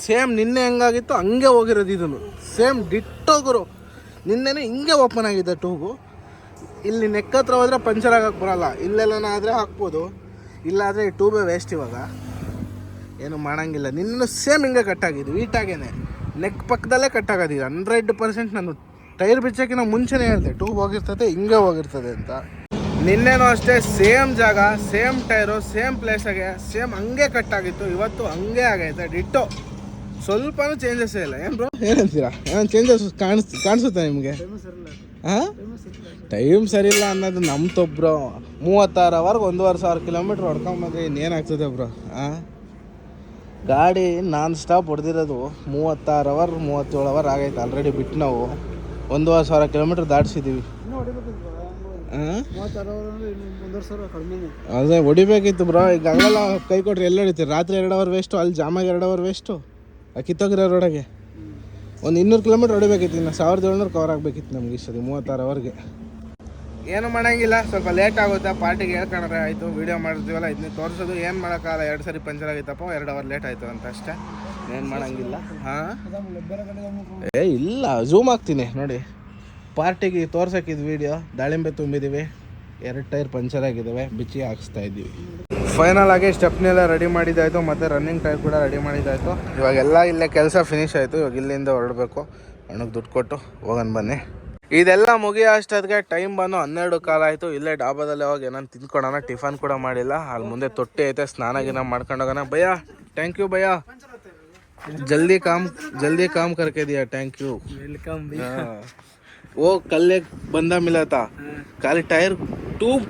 ಸೇಮ್ ನಿನ್ನೆ ಹೆಂಗಾಗಿತ್ತು ಹಂಗೆ ಹೋಗಿರೋದು ಇದನ್ನು. ಸೇಮ್ ಡಿಟ್ಟೋಗರು ಗುರು. ಹಿಂಗೆ ಓಪನ್ ಆಗಿದೆ ಟೂಗು ಇಲ್ಲಿ ನೆಕ್ಕ ಹತ್ರ ಹೋದ್ರೆ ಪಂಚರ್ ಆಗಕ್ಕೆ ಬರಲ್ಲ. ಇಲ್ಲೆಲ್ಲ ಆದರೆ ಹಾಕ್ಬೋದು. ಇಲ್ಲಾದರೆ ಈ ಟೂಬೇ ವೇಸ್ಟ್ ಇವಾಗ. ಏನು ಮಾಡೋಂಗಿಲ್ಲ. ನಿನ್ನೂ ಸೇಮ್ ಹಿಂಗೆ ಕಟ್ಟಾಗಿದ್ದು ವೀಟಾಗೇನೆ ನೆಕ್ ಪಕ್ಕದಲ್ಲೇ ಕಟ್ಟಾಗೋದು ಹಂಡ್ರೆಡ್ ಪರ್ಸೆಂಟ್ ನಾನು ಟೈರ್ ಬಿಚ್ಚೋಕ್ಕಿಂತ ಮುಂಚೆನೇ ಹೇಳಿದೆ ಟೂಬ್ ಹೋಗಿರ್ತದೆ ಹಿಂಗೆ ಹೋಗಿರ್ತದೆ ಅಂತ. ನಿನ್ನೆನೂ ಅಷ್ಟೇ ಸೇಮ್ ಜಾಗ ಸೇಮ್ ಟೈರು ಸೇಮ್ ಪ್ಲೇಸಾಗೆ ಸೇಮ್ ಹಂಗೆ ಕಟ್ಟಾಗಿತ್ತು ಇವತ್ತು ಹಂಗೆ ಆಗೈತೆ ಡಿಟ್ಟು ಸ್ವಲ್ಪನೂ ಚೇಂಜಸ್ ಇಲ್ಲ. ಏನು ಬ್ರೋ ಏನಂತೀರಾ? ಏನೋ ಚೇಂಜಸ್ ಕಾಣಿಸ್ ಕಾಣಿಸುತ್ತೆ ನಿಮಗೆ? ಹಾಂ ಟೈಮ್ ಸರಿಯಿಲ್ಲ ಅನ್ನೋದು ನಮ್ಮ ತಪ್ಪು ಮೂವತ್ತಾರು ಅವರ್ಗೆ ಒಂದೂವರೆ ಸಾವಿರ ಕಿಲೋಮೀಟ್ರ್ ಹೊಡ್ಕೊಂಬಂದ್ರೆ ಇನ್ನೇನಾಗ್ತದೆ ಬ್ರೋ ಹಾಂ ಗಾಡಿ ನಾನ್ ಸ್ಟಾಪ್ ಹೊಡೆದಿರೋದು ಮೂವತ್ತಾರು ಅವರ್ ಮೂವತ್ತೇಳು ಅವರ್ ಆಗೈತೆ ಆಲ್ರೆಡಿ ಬಿಟ್ಟು ನಾವು. ಒಂದೂವರೆ ಸಾವಿರ ಕಿಲೋಮೀಟ್ರ್ ದಾಟಿಸಿದ್ದೀವಿ ಅದೇ ಹೊಡಿಬೇಕಿತ್ತು ಬ್ರೋ ಈಗ ಹಂಗಲ್ಲ ಕೈ ಕೊಟ್ರೆ ಎಲ್ಲ ಹೊಡಿತೀರಿ? ರಾತ್ರಿ ಎರಡು ಅವರ್ ವೇಸ್ಟು ಅಲ್ಲಿ ಜಾಮಾಗಿ ಎರಡು ಅವರ್ ವೇಸ್ಟು ಆ ಕಿತ್ತೋಗಿರೋ ರೋಡಾಗೆ ಒಂದು ಇನ್ನೂರು ಕಿಲೋಮೀಟ್ರ್ ಹೊಡಿಬೇಕಿತ್ತು ಇನ್ನು ಸಾವಿರದ ಏಳ್ನೂರು ಕವರ್ ಆಗಬೇಕಿತ್ತು ನಮ್ಗೆ ಸರಿ ಮೂವತ್ತಾರು ಅವರ್ಗೆ ಏನು ಮಾಡೋಂಗಿಲ್ಲ. ಸ್ವಲ್ಪ ಲೇಟ್ ಆಗುತ್ತೆ. ಪಾರ್ಟಿಗೆ ಹೇಳ್ಕೊಂಡ್ರೆ ಆಯಿತು ವೀಡಿಯೋ ಮಾಡಿರ್ತೀವಲ್ಲ ಇದನ್ನ ತೋರಿಸೋದು. ಏನು ಮಾಡೋಕ್ಕಾಗಲ್ಲ? ಎರಡು ಸರಿ ಪಂಚರ್ ಆಗಿತ್ತಪ್ಪ, ಎರಡು ಅವರ್ ಲೇಟ್ ಆಯಿತು ಅಂತ ಅಷ್ಟೇ. ಏನು ಮಾಡೋಂಗಿಲ್ಲ. ಹಾಂ. ಏ, ಇಲ್ಲ ಝೂಮ್ ಆಗ್ತೀನಿ ನೋಡಿ. ಪಾರ್ಟಿಗೆ ತೋರ್ಸಕ್ಕಿದ್ ವಿಡಿಯೋ ದಾಳಿಂಬೆ ತುಂಬಿದ್ದೀವಿ ಎರಡು ಟೈರ್ ಪಂಚರ್ ಆಗಿದ್ದಾವೆ ಬಿಚ್ಚಿ ಹಾಕ್ಸ್ತಾ ಇದ್ದೀವಿ ಫೈನಲ್ ಆಗಿ ಸ್ಟೆಪ್ನೆಲ್ಲ ರೆಡಿ ಮಾಡಿದ್ದಾಯಿತು ಮತ್ತು ರನ್ನಿಂಗ್ ಟೈರ್ ಕೂಡ ರೆಡಿ ಮಾಡಿದ್ದಾಯಿತು ಇವಾಗೆಲ್ಲ ಇಲ್ಲೇ ಕೆಲಸ ಫಿನಿಶ್ ಆಯಿತು, ಇವಾಗ ಇಲ್ಲಿಂದ ಹೊರಡಬೇಕು. ಹಣಕ್ಕೆ ದುಡ್ಡು ಕೊಟ್ಟು ಹೋಗೋಣ ಬನ್ನಿ. ಇದೆಲ್ಲ ಮುಗಿಯೋ ಅಷ್ಟೊತ್ತಿಗೆ ಟೈಮ್ ಬಂದು ಹನ್ನೆರಡು ಕಾಲ ಆಯಿತು ಇಲ್ಲೇ ಡಾಬಾದಲ್ಲಿ ಹೋಗಿ ಏನಾರು ತಿಂದ್ಕೊಳೋಣ ಟಿಫನ್ ಕೂಡ ಮಾಡಿಲ್ಲ ಅಲ್ಲಿ ಮುಂದೆ ತೊಟ್ಟಿ ಐತೆ ಸ್ನಾನ ಗಿನ ಮಾಡ್ಕೊಂಡು ಹೋಗೋಣ ಭಯ್ಯ ಥ್ಯಾಂಕ್ ಯು ಭಯ್ಯ जल्दी काम जल्दी काम करके दिया थैंक यू ವೆಲ್ಕಮ್ हाँ। वो कल एक बंदा मिला था खाली टायर ट्यूब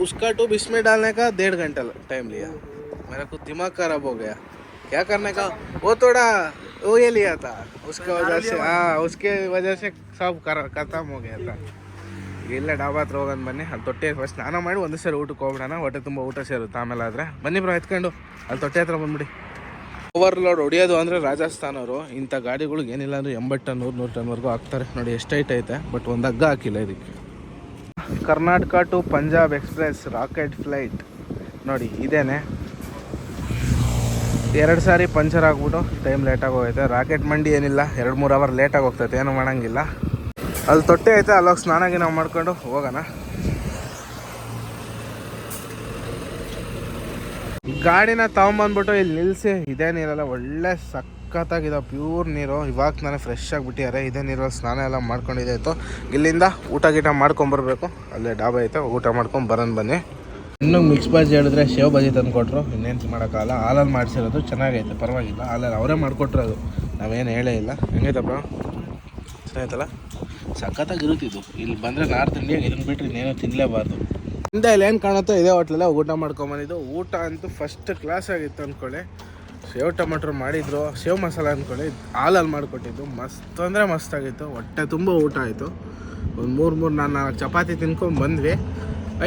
उसका ट्यूब इसमें डालने का डेढ़ घंटा टाइम लिया मेरा कुछ दिमाग खराब हो गया क्या करने का वो थोड़ा वो ये लिया था उसका वजह से हाँ उसके वजह से सब कर- खत्म हो गया था ಇಲ್ಲ ಡಾಬಾ ಹತ್ರ ಹೋಗೋಣ ಬನ್ನಿ ಅಲ್ಲಿ ತೊಟ್ಟೆ ಫಸ್ಟ್ ಸ್ನಾನ ಮಾಡಿ ಒಂದೇ ಸರಿ ಊಟಕ್ಕೆ ಹೋಗ್ಬಿಡೋಣ ಹೊಟ್ಟೆ ತುಂಬ ಊಟ ಸೇರುತ್ತೆ ಆಮೇಲೆ ಆದರೆ ಬನ್ನಿ ಬ್ರೋ ಎತ್ಕೊಂಡು ಅಲ್ಲಿ ತೊಟ್ಟೆ ಹತ್ರ ಬಂದ್ಬಿಡಿ ಓವರ್ಲೋಡ್ ಹೊಡಿಯೋದು ಅಂದರೆ ರಾಜಸ್ಥಾನ್ ಅವರು ಇಂಥ ಗಾಡಿಗಳಿಗೆ ಏನಿಲ್ಲ ಅಂದರೆ ಎಂಬತ್ತು ಟನ್ ನೂರು ನೂರು ಟನ್ವರೆಗೂ ಹಾಕ್ತಾರೆ ನೋಡಿ ಎಷ್ಟು ಹೈಟ್ ಐತೆ ಬಟ್ ಒಂದು ಹಗ್ಗ ಹಾಕಿಲ್ಲ ಇದಕ್ಕೆ Karnataka to Punjab express rocket flight ನೋಡಿ ಇದೇನೆ ಎರಡು ಸಾರಿ ಪಂಚರ್ ಆಗ್ಬಿಟ್ಟು ಟೈಮ್ ಲೇಟಾಗಿ ಹೋಗೈತೆ ರಾಕೆಟ್ ಮಂಡಿ ಏನಿಲ್ಲ, ಎರಡು ಮೂರು ಅವರ್ ಲೇಟಾಗಿ ಹೋಗ್ತೈತೆ, ಏನು ಮಾಡೋಂಗಿಲ್ಲ. ಅಲ್ಲಿ ತೊಟ್ಟೆ ಐತೆ, ಅಲ್ಲೋಗಿ ಸ್ನಾನ ಗಿನ ಮಾಡ್ಕೊಂಡು ಹೋಗೋಣ. ಗಾಡಿನ ತಗೊಂಬಂದ್ಬಿಟ್ಟು ಇಲ್ಲಿ ನಿಲ್ಲಿಸಿ ಇದೇ ನೀರಲ್ಲ ಒಳ್ಳೆ ಸಖತ್ತಾಗಿದೆ ಪ್ಯೂರ್ ನೀರು. ಇವಾಗ ನಾನು ಫ್ರೆಶ್ ಆಗಿಬಿಟ್ಟಿದ್ದಾರೆ ಇದೇ ನೀರಲ್ಲಿ ಸ್ನಾನ ಎಲ್ಲ ಮಾಡ್ಕೊಂಡಿದೆ ಆಯಿತು ಇಲ್ಲಿಂದ ಊಟ ಗೀಟ ಮಾಡ್ಕೊಂಬರ್ಬೇಕು ಅಲ್ಲೇ ಡಾಬಾ ಐತೆ, ಊಟ ಮಾಡ್ಕೊಂಡು ಬರೋಣ ಬನ್ನಿ. ಇನ್ನೂ ಮಿಕ್ಸ್ ಬಾಜಿ ಹೇಳಿದ್ರೆ ಶೇವ್ ಬಾಜಿ ತಂದು ಕೊಟ್ಟರು ಇನ್ನೇನು ಮಾಡೋಕ್ಕಾಗಲ್ಲ. ಹಾಲಲ್ಲಿ ಮಾಡಿಸಿರೋದು ಚೆನ್ನಾಗೈತೆ. ಪರವಾಗಿಲ್ಲ. ಹಾಲಲ್ಲಿ ಅವರೇ ಮಾಡಿಕೊಟ್ರು ಅದು. ನಾವೇನು ಹೇಳೇ ಇಲ್ಲ. ಹೆಂಗೈತಪ್ಪ? ಚೆನ್ನಾಯ್ತಲ್ಲ? ಸಖತ್ತಾಗಿರುತ್ತಿದ್ದು ಇಲ್ಲಿ ಬಂದರೆ ನಾರ್ತ್ ಇಂಡಿಯಾಗೆ ಇದನ್ನು ಬಿಟ್ಟರೆ ಇನ್ನೇನೋ ತಿನ್ನಲೇಬಾರ್ದು ಹಿಂದೆ ಇಲ್ಲಿ ಏನು ಕಾಣುತ್ತೋ ಇದೇ ಹೋಟ್ಲಲ್ಲೇ ಊಟ ಮಾಡ್ಕೊಂಬಂದಿದ್ದು. ಊಟ ಅಂತೂ ಫಸ್ಟ್ ಕ್ಲಾಸ್ ಆಗಿತ್ತು ಅಂದ್ಕೊಳ್ಳಿ ಸೇವ್ ಟೊಮೆಟೊ ಮಾಡಿದ್ರು. ಸೇವ್ ಮಸಾಲ ಅಂದ್ಕೊಳ್ಳಿ ಹಾಲಲ್ಲಿ ಮಾಡಿಕೊಟ್ಟಿದ್ದು. ಮಸ್ತ್ ಅಂದರೆ ಮಸ್ತಾಗಿತ್ತು ಹೊಟ್ಟೆ ತುಂಬ ಊಟ ಆಯಿತು. ಒಂದು ಮೂರು ಮೂರು ನಾನು ನಾಲ್ಕು ಚಪಾತಿ ತಿನ್ಕೊಂಡು ಬಂದ್ವಿ.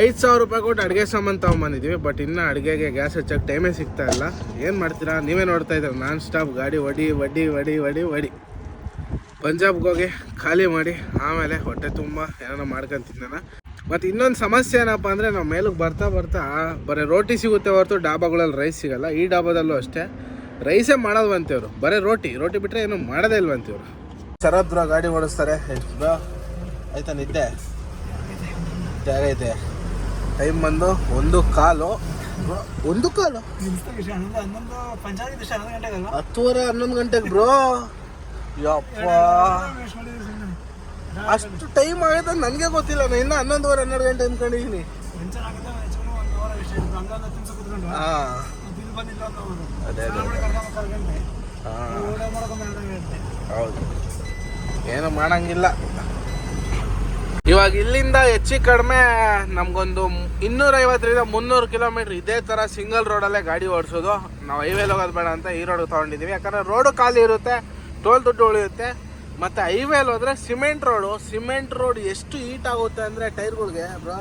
ಐದು ಸಾವಿರ ರೂಪಾಯಿ ಕೊಟ್ಟು ಅಡುಗೆ ಸಾಮಾನು ತೊಗೊಂಬಂದಿದ್ದೀವಿ ಬಟ್ ಇನ್ನೂ ಅಡುಗೆಗೆ ಗ್ಯಾಸ್ ಹಚ್ಚಕ್ಕೆ ಟೈಮೇ ಸಿಗ್ತಾ ಇಲ್ಲ. ಏನು ಮಾಡ್ತೀರಾ? ನೀವೇ ನೋಡ್ತಾ ಇದ್ದೀರ ನಾನ್ ಸ್ಟಾಪ್ ಗಾಡಿ ಒಡಿ ಒಡಿ ಒಡಿ ಒಡಿ ಒಡಿ. ಪಂಜಾಬ್ಗೆ ಹೋಗಿ ಖಾಲಿ ಮಾಡಿ, ಆಮೇಲೆ ಹೊಟ್ಟೆ ತುಂಬ ಏನಾರ ಮಾಡ್ಕೊಂಡು ತಿನ್ನೋಣ. ಮತ್ತು ಇನ್ನೊಂದು ಸಮಸ್ಯೆ ಏನಪ್ಪ ಅಂದರೆ, ನಾವು ಮೇಲಕ್ಕೆ ಬರ್ತಾ ಬರ್ತಾ, ಬರೀ ರೋಟಿ ಸಿಗುತ್ತೆ ಹೊರತು ಡಾಬಾಗಳಲ್ಲಿ ರೈಸ್ ಸಿಗಲ್ಲ. ಈ ಡಾಬಾದಲ್ಲೂ ಅಷ್ಟೇ. ರೈಸೇ ಮಾಡೋಲ್ವಂತೆ ಇವರು ಬರೀ ರೋಟಿ. ರೋಟಿ ಬಿಟ್ಟರೆ ಏನು ಮಾಡೋದೇ ಇಲ್ವಂತೆ ಇವರು. ಶರತ್ ಬ್ರೋ ಗಾಡಿ ಓಡಿಸ್ತಾರೆ. ಆಯ್ತಾ ನಿದ್ದೆ? ಆಗೈತೆ ಟೈಮ್ ಬಂದು ಒಂದು ಕಾಲು. ಒಂದು ಕಾಲು? ಹತ್ತುವರೆ ಹನ್ನೊಂದು ಗಂಟೆಗೆ ಬ್ರೋ. ಯಪ್ಪ. ಅಷ್ಟು ಟೈಮ್ ಆಗಿದೆ, ನನಗೆ ಗೊತ್ತಿಲ್ಲ. ನಾನು ಇನ್ನೂ ಹನ್ನೊಂದುವರೆ, ಹನ್ನೆರಡು ಗಂಟೆ ಅಂದ್ಕೊಂಡಿದ್ದೀನಿ ಹಾಂ. ಹೌದು. ಏನು ಮಾಡಂಗಿಲ್ಲ. ಇವಾಗ ಇಲ್ಲಿಂದ ಹೆಚ್ಚು ಕಡಿಮೆ ನಮಗೊಂದು ಇನ್ನೂರೈವತ್ತರಿಂದ ಮುನ್ನೂರು ಕಿಲೋಮೀಟ್ರ್ ಇದೇ ಥರ ಸಿಂಗಲ್ ರೋಡಲ್ಲೇ ಗಾಡಿ ಓಡಿಸೋದು. ನಾವು ಹೈವೇಲಿ ಹೋಗೋದು ಬೇಡ ಅಂತ ಈ ರೋಡ್ಗೆ ತೊಗೊಂಡಿದ್ದೀವಿ ಯಾಕಂದರೆ ರೋಡು ಖಾಲಿ ಇರುತ್ತೆ, ಟೋಲ್ ದುಡ್ಡು ಉಳಿಯುತ್ತೆ, ಮತ್ತು ಹೈವೇಲಿ ಹೋದರೆ ಸಿಮೆಂಟ್ ರೋಡು ಸಿಮೆಂಟ್ ರೋಡ್ ಎಷ್ಟು ಹೀಟ್ ಆಗುತ್ತೆ ಅಂದರೆ ಟೈರ್ಗಳಿಗೆ ಬ್ರೋ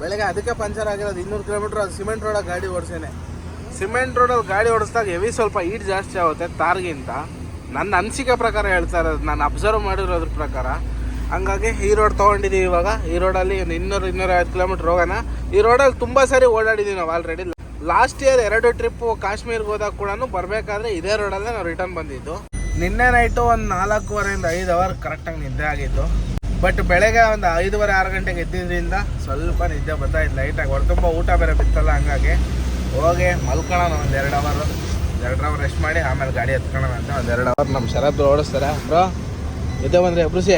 ಬೆಳಗ್ಗೆ ಅದಕ್ಕೆ ಪಂಚರ್ ಆಗಿರೋದು ಇನ್ನೂರು ಕಿಲೋಮೀಟ್ರ್ ಅದು ಸಿಮೆಂಟ್ ರೋಡಾಗಿ ಗಾಡಿ ಓಡಿಸೇನೆ. ಸಿಮೆಂಟ್ ರೋಡಲ್ಲಿ ಗಾಡಿ ಓಡಿಸಿದಾಗ ಹೆವಿ ಸ್ವಲ್ಪ ಹೀಟ್ ಜಾಸ್ತಿ ಆಗುತ್ತೆ ತಾರ್ಗಿಂತ. ನನ್ನ ಅನಿಸಿಕೆ ಪ್ರಕಾರ ಹೇಳ್ತಾ ಇರೋದು, ನಾನು ಅಬ್ಸರ್ವ್ ಮಾಡಿರೋದ್ರ ಪ್ರಕಾರ. ಹಂಗಾಗಿ ಈ ರೋಡ್ ತೊಗೊಂಡಿದ್ದೀವಿ ಇವಾಗ. ಈ ರೋಡಲ್ಲಿ ಇನ್ನೂರು, ಇನ್ನೂರೈವತ್ತು ಕಿಲೋಮೀಟ್ರ್ ಹೋಗೋಣ. ಈ ರೋಡಲ್ಲಿ ತುಂಬ ಸಾರಿ ಓಡಾಡಿದ್ದೀವಿ ನಾವು ಆಲ್ರೆಡಿ ಲಾಸ್ಟ್ ಇಯರ್ ಎರಡು ಟ್ರಿಪ್ಪು ಕಾಶ್ಮೀರ್ಗೆ ಹೋದಾಗ ಕೂಡ ಬರಬೇಕಾದ್ರೆ ಇದೇ ರೋಡಲ್ಲೇ ನಾವು ರಿಟರ್ನ್ ಬಂದಿದ್ದು. ನಿನ್ನೆ ನೈಟು ಒಂದು ನಾಲ್ಕೂವರೆಯಿಂದ ಐದು ಅವರ್ ಕರೆಕ್ಟಾಗಿ ನಿದ್ದೆ ಆಗಿತ್ತು. ಬಟ್ ಬೆಳಗ್ಗೆ ಒಂದು ಐದುವರೆ, ಆರು ಗಂಟೆಗೆ ಎದ್ದಿದ್ದರಿಂದ ಸ್ವಲ್ಪ ನಿದ್ದೆ ಬರ್ತಾಯಿತ್ತು ಲೈಟಾಗಿ ಹೊರತುಂಬ ಊಟ ಬೇರೆ ಬಿತ್ತಲ್ಲ ಹಂಗಾಗಿ. ಹೋಗಿ ಮಲ್ಕೊಳ್ಳೋಣ ಒಂದು ಎರಡು ಅವರ್ ಎರಡು ಅವರ್ ರೆಸ್ಟ್ ಮಾಡಿ ಆಮೇಲೆ ಗಾಡಿ ಎತ್ಕೊಳ್ಳೋಣ ಅಂತ ಒಂದು ಎರಡು ಅವರ್ ನಮ್ಮ ಶರತ್ ಓಡಿಸ್ತಾರೆ. ಬ್ರೋ ಇದೆ ಬಂದರೆ ಎಬ್ರುಸಿ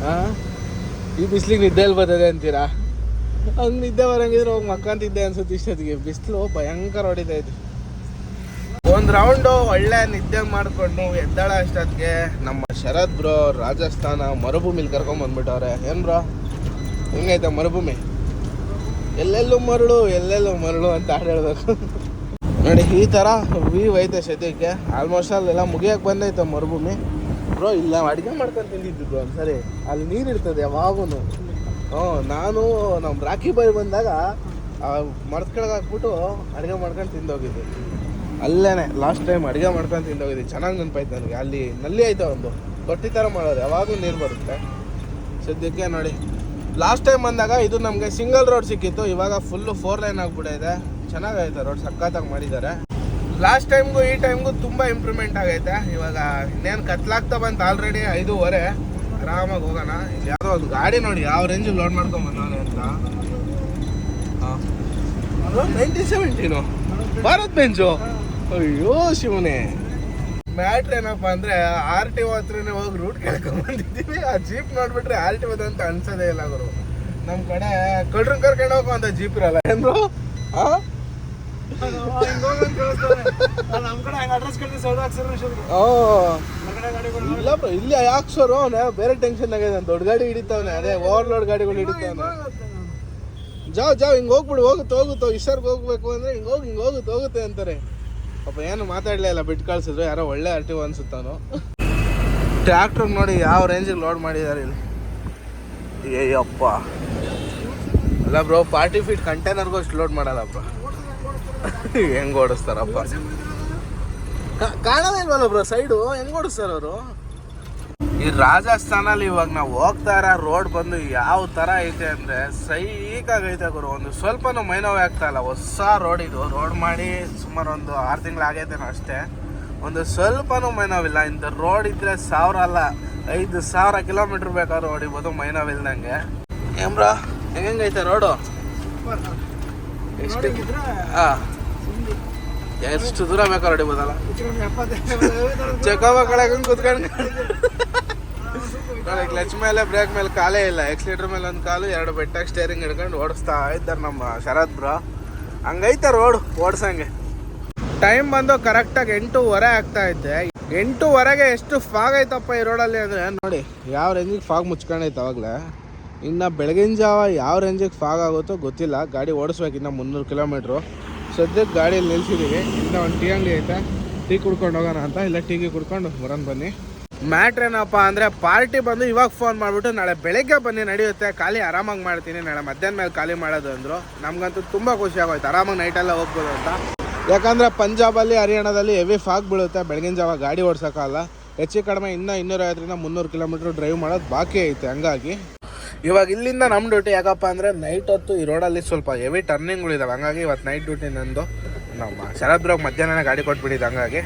ಈ ಬಿಸಿಲಿಗೆ ನಿದ್ದೆ ಎಲ್ಲಿ ಬರ್ತದೆ ಅಂತೀರಾ? ಹಂಗೆ ನಿದ್ದೆ ಬರಂಗಿದ್ರೆ ಹೋಗಿ ಮಕ್ಕಂತಿದ್ದೆ ಅನ್ಸುತ್ತೆ ಇಷ್ಟೊತ್ತಿಗೆ. ಬಿಸಿಲು ಭಯಂಕರ ಹೊಡಿತೈತೆ. ಒಂದು ರೌಂಡು ಒಳ್ಳೆ ನಿದ್ದೆ ಮಾಡಿಕೊಂಡು ಎದ್ದಾಳ ಅಷ್ಟೊತ್ತಿಗೆ ನಮ್ಮ ಶರತ್ ಬ್ರೋ ರಾಜಸ್ಥಾನ ಮರುಭೂಮಿಲಿ ಕರ್ಕೊಂಡ್ ಬಂದ್ಬಿಟ್ಟವ್ರೆ. ಏನು ಬ್ರೋ ಹೆಂಗೈತೆ ಮರುಭೂಮಿ? ಎಲ್ಲೆಲ್ಲೂ ಮರಳು ಎಲ್ಲೆಲ್ಲೂ ಮರಳು ಅಂತ ಹಾಡು ಹೇಳ್ಬೇಕು. ನೋಡಿ, ಈ ಥರ ವ್ಯೂ ಐತೆ ಸದ್ಯಕ್ಕೆ ಆಲ್ಮೋಸ್ಟ್ ಅಲ್ಲೆಲ್ಲ ಮುಗಿಯೋಕೆ ಬಂದೈತೆ ಮರುಭೂಮಿ. ಬ್ರೋ, ಇಲ್ಲ ಅಡುಗೆ ಮಾಡ್ಕೊಂಡು ತಿಂದಿದ್ದು ಒಂದ್ಸರಿ ಅಲ್ಲಿ ನೀರು ಇರ್ತದೆ ಯಾವಾಗೂ ಹ್ಞೂ, ನಾನು ನಮ್ಮ ರಾಖಿ ಬಾಯಿ ಬಂದಾಗ ಕೆಳಗೆ ಹಾಕ್ಬಿಟ್ಟು ಅಡುಗೆ ಮಾಡ್ಕೊಂಡು ತಿಂದೋಗಿದ್ದೆ. ಅಲ್ಲೇ ಲಾಸ್ಟ್ ಟೈಮ್ ಅಡುಗೆ ಮಾಡ್ಕೊಂಡು ತಿಂದೋಗಿದ್ದೆ. ಚೆನ್ನಾಗಿ ನೆನಪಾಯ್ತು ನನಗೆ. ಅಲ್ಲಿ ನಲ್ಲಿ ಆಯ್ತು ಒಂದು? ತೊಟ್ಟಿ ಥರ ಮಾಡೋದು, ಯಾವಾಗಲೂ ನೀರು ಬರುತ್ತೆ. ಸದ್ಯಕ್ಕೆ ನೋಡಿ. ಲಾಸ್ಟ್ ಟೈಮ್ ಬಂದಾಗ ಇದು ನಮಗೆ ಸಿಂಗಲ್ ರೋಡ್ ಸಿಕ್ಕಿತ್ತು. ಇವಾಗ ಫುಲ್ಲು ಫೋರ್ ಲೈನ್ ಆಗ್ಬಿಟ್ಟಿದೆ. ಚೆನ್ನಾಗೈತೆ ರೋಡ್? ಸಖತ್ತಾಗಿ ಮಾಡಿದ್ದಾರೆ. ಲಾಸ್ಟ್ ಟೈಮ್ಗೂ ಈ ಟೈಮ್ಗೂ ತುಂಬ ಇಂಪ್ರೂವ್ಮೆಂಟ್ ಆಗೈತೆ. ಇವಾಗ ಇನ್ನೇನು ಕತ್ಲಾಗ್ತಾ ಬಂತು ಆಲ್ರೆಡಿ ಐದೂವರೆ. ಆರಾಮಾಗಿ ಹೋಗೋಣ. ಇಲ್ಲಿ ಯಾವುದೋ ಒಂದು ಗಾಡಿ ನೋಡಿ ಯಾವ ರೇಂಜಿಗೆ ಲೋಡ್ ಮಾಡ್ಕೊಂಡ್ ಬಂದವನೆ ಅಂತ. ನೈನ್ಟಿ ಸೆವೆಂಟೀನು ಭಾರತ್ ಬೆಂಚು ಅಯ್ಯೋ ಶಿವನೇ. ಮ್ಯಾಟ್ರ್ ಏನಪ್ಪ ಅಂದರೆ ಆರ್ ಟಿ ಒ ಹತ್ರನೇ ಹೋಗಿ ರೂಟ್ ಕೇಳ್ಕೊಂಬಂದಿದ್ದೀವಿ ಆ ಜೀಪ್ ನೋಡಿಬಿಟ್ರೆ ಆರ್ ಟಿ ಅಂತ ಅನ್ಸೋದೇ ಇಲ್ಲ ಅವರು ನಮ್ಮ ಕಡೆ ಕಳ್ರನ್ ಕರ್ಕೊಂಡು ಹೋಗೋ ಅಂತ ಜೀಪ್ ಇರಲ್ಲ ಏನ್ರು? ಆ? ಇಲ್ಲ ಇಲ್ಲಿ ಯಾಕೆ ಸರ್? ಅವನೇ ಬೇರೆ ಟೆನ್ಷನ್ ಆಗಿದೆ ದೊಡ್ಡ ಗಾಡಿ ಹಿಡಿತಾವನೆ ಅದೇ ಓವರ್ಲೋಡ್ ಗಾಡಿಗಳು ಹಿಡಿತಾವನೆ. ಜಾವ್ ಜಾವ್ ಹಿಂಗೆ ಹೋಗ್ಬಿಡು ಹೋಗುತ್ತೆ ತೋಗುತ್ತ ಇಷ್ಟರ್ಗೆ ಹೋಗ್ಬೇಕು ಅಂದ್ರೆ ಹಿಂಗೆ ಹೋಗಿ ಹಿಂಗೆ ಹೋಗುತ್ತೆ ಹೋಗುತ್ತೆ ಅಂತಾರೆ. ಪಾಪ ಏನು ಮಾತಾಡಲೇ ಇಲ್ಲ ಬಿಟ್ಟು ಕಳ್ಸಿದ್ರು ಯಾರೋ ಒಳ್ಳೆ ಆರ್ಟಿವ್ ಅನ್ಸುತ್ತಾನು ಟ್ರ್ಯಾಕ್ಟರ್ ನೋಡಿ ಯಾವ ರೇಂಜಿಗೆ ಲೋಡ್ ಮಾಡಿದ್ದಾರೆ ಇಲ್ಲಿ. ಏಯಪ್ಪ ಅಲ್ಲ ಬ್ರೋ ಫಾರ್ಟಿ ಫೀಟ್ ಕಂಟೈನರ್ಗೂ ಅಷ್ಟು ಲೋಡ್ ಮಾಡಲ್ಲ ಬ್ರೋ. [LAUGHS] ಹೆಂಗ್ ಓಡಿಸ್ತಾರಪ್ಪ? ಕಾಣಲ್ಲ ಕಾಣೋದೇ ಸೈಡ್ ಬ್ರೋ ಸೈಡು ಹೆಂಗ್ ಓಡಿಸ್ತಾರ ಅವರು? ಈ ರಾಜಸ್ಥಾನಲ್ಲಿ ಇವಾಗ ನಾವು ಹೋಗ್ತಾ ಇರೋ ರೋಡ್ ಬಂದು ಯಾವ ತರ ಐತೆ ಅಂದ್ರೆ ಸೈಕಾಗೈತೆ ಗುರು. ಒಂದು ಸ್ವಲ್ಪನೂ ಮೈನೋವೇ ಆಗ್ತಾ ಇಲ್ಲ. ಹೊಸ ರೋಡ್ ಇದು. ರೋಡ್ ಮಾಡಿ ಸುಮಾರು ಒಂದು ಆರು ತಿಂಗಳು ಆಗೈತೆ ಅಷ್ಟೇ. ಒಂದು ಸ್ವಲ್ಪನೂ ಮೈನೋವಿಲ್ಲ ಇಂಥ ರೋಡ್ ಇದ್ರೆ ಸಾವಿರ ಅಲ್ಲ, ಐದು ಸಾವಿರ ಕಿಲೋಮೀಟರ್ ಬೇಕಾದ್ರೂ ಹೊಡಿಬೋದು ಮೈನೋವಿಲ್ದಂಗೆ ಏನ್ ಬ್ರೋ ಹೆಂಗೈತೆ ರೋಡು ಎಷ್ಟು ಹಾ. ಎಷ್ಟು ದೂರ ಬೇಕಾದ್ರೆ ಹೊಡಿಬೋದಲ್ಲ ಚೆಕವ ಕಳೆಗಂಗ್ ಕುತ್ಕೊಂಡು ನೋಡಿ. [LAUGHS] [LAUGHS] ಕ್ಲಚ್ ಮೇಲೆ ಬ್ರೇಕ್ ಮೇಲೆ ಕಾಲೇ ಇಲ್ಲ. ಎಕ್ಸಿಲೇಟರ್ ಮೇಲೆ ಒಂದು ಕಾಲು ಎರಡು ಬೆಟ್ಟ ಸ್ಟೇರಿಂಗ್ ಹಿಡ್ಕೊಂಡು ಓಡಿಸ್ತಾ ಇದ್ದಾರೆ ನಮ್ಮ ಶರತ್ ಬ್ರೋ ಹಂಗೈತೆ ರೋಡ್ ಓಡಿಸಂಗೆ. ಟೈಮ್ ಬಂದು ಕರೆಕ್ಟಾಗಿ ಎಂಟೂವರೆ ಆಗ್ತಾ ಐತೆ. ಎಂಟೂವರೆಗೆ ಎಷ್ಟು ಫಾಗ್ ಐತಪ್ಪ ಈ ರೋಡಲ್ಲಿ ಅಂದರೆ ನೋಡಿ ಯಾವ ರೇಂಜಿಗೆ ಫಾಗ್ ಮುಚ್ಕೊಂಡೈತೆ ಅವಾಗಲೇ? ಇನ್ನು ಬೆಳಗಿನ ಜಾವ ಯಾವ ರೇಂಜಿಗೆ ಫಾಗ್ ಆಗುತ್ತೋ ಗೊತ್ತಿಲ್ಲ. ಗಾಡಿ ಓಡಿಸ್ಬೇಕು ಇನ್ನು ಮುನ್ನೂರು ಕಿಲೋಮೀಟ್ರು. ಸದ್ಯಕ್ಕೆ ಗಾಡಿಯಲ್ಲಿ ನಿಲ್ಸಿದ್ದೀವಿ ಇನ್ನು ಒಂದು ಟೀ ಅಂಗಡಿ ಐತೆ. ಟೀ ಕುಡ್ಕೊಂಡು ಹೋಗೋಣ ಅಂತ. ಇಲ್ಲ ಟೀಗೆ ಕುಡ್ಕೊಂಡು ಬರೋಣ ಬನ್ನಿ. ಮ್ಯಾಟ್ರ್ ಏನಪ್ಪ ಅಂದರೆ ಪಾರ್ಟಿ ಬಂದು ಇವಾಗ ಫೋನ್ ಮಾಡಿಬಿಟ್ಟು ನಾಳೆ ಬೆಳಗ್ಗೆ ಬನ್ನಿ ನಡೆಯುತ್ತೆ. ಖಾಲಿ ಆರಾಮಾಗಿ ಮಾಡ್ತೀನಿ. ನಾಳೆ ಮಧ್ಯಾಹ್ನ ಮೇಲೆ ಖಾಲಿ ಮಾಡೋದು ಅಂದರು. ನಮಗಂತೂ ತುಂಬ ಖುಷಿ ಆಗೋಯ್ತು. ಆರಾಮಾಗಿ ನೈಟೆಲ್ಲ ಹೋಗ್ಬೋದು ಅಂತ. ಯಾಕಂದರೆ ಪಂಜಾಬಲ್ಲಿ, ಹರಿಯಾಣದಲ್ಲಿ ಹೆವಿ ಫಾಗ್ ಬೀಳುತ್ತೆ. ಬೆಳಗಿನ ಜಾವ ಗಾಡಿ ಓಡ್ಸೋಕ್ಕಲ್ಲ ಹೆಚ್ಚು ಕಡಿಮೆ ಇನ್ನೂ ಇನ್ನೂರೈವತ್ತರಿಂದ ಮುನ್ನೂರು ಕಿಲೋಮೀಟ್ರ್ ಡ್ರೈವ್ ಮಾಡೋದು ಬಾಕಿ ಐತೆ. ಹಂಗಾಗಿ ಇವಾಗ ಇಲ್ಲಿಂದ ನಮ್ಮ ಡ್ಯೂಟಿ ಯಾಕಪ್ಪ ಅಂದರೆ ನೈಟ್ ಹೊತ್ತು ಈ ರೋಡಲ್ಲಿ ಸ್ವಲ್ಪ ಹೆವಿ ಟರ್ನಿಂಗ್ಗಳಿದಾವೆ ಹಂಗಾಗಿ ಇವತ್ತು ನೈಟ್ ಡ್ಯೂಟಿ ನಂದು. ನಮ್ಮ ಶರದ್ ಬ್ರೋಗ್ ಮಧ್ಯಾಹ್ನ ಗಾಡಿ ಕೊಟ್ಬಿಟ್ಟಿದ್ದು, ಹಂಗಾಗಿ.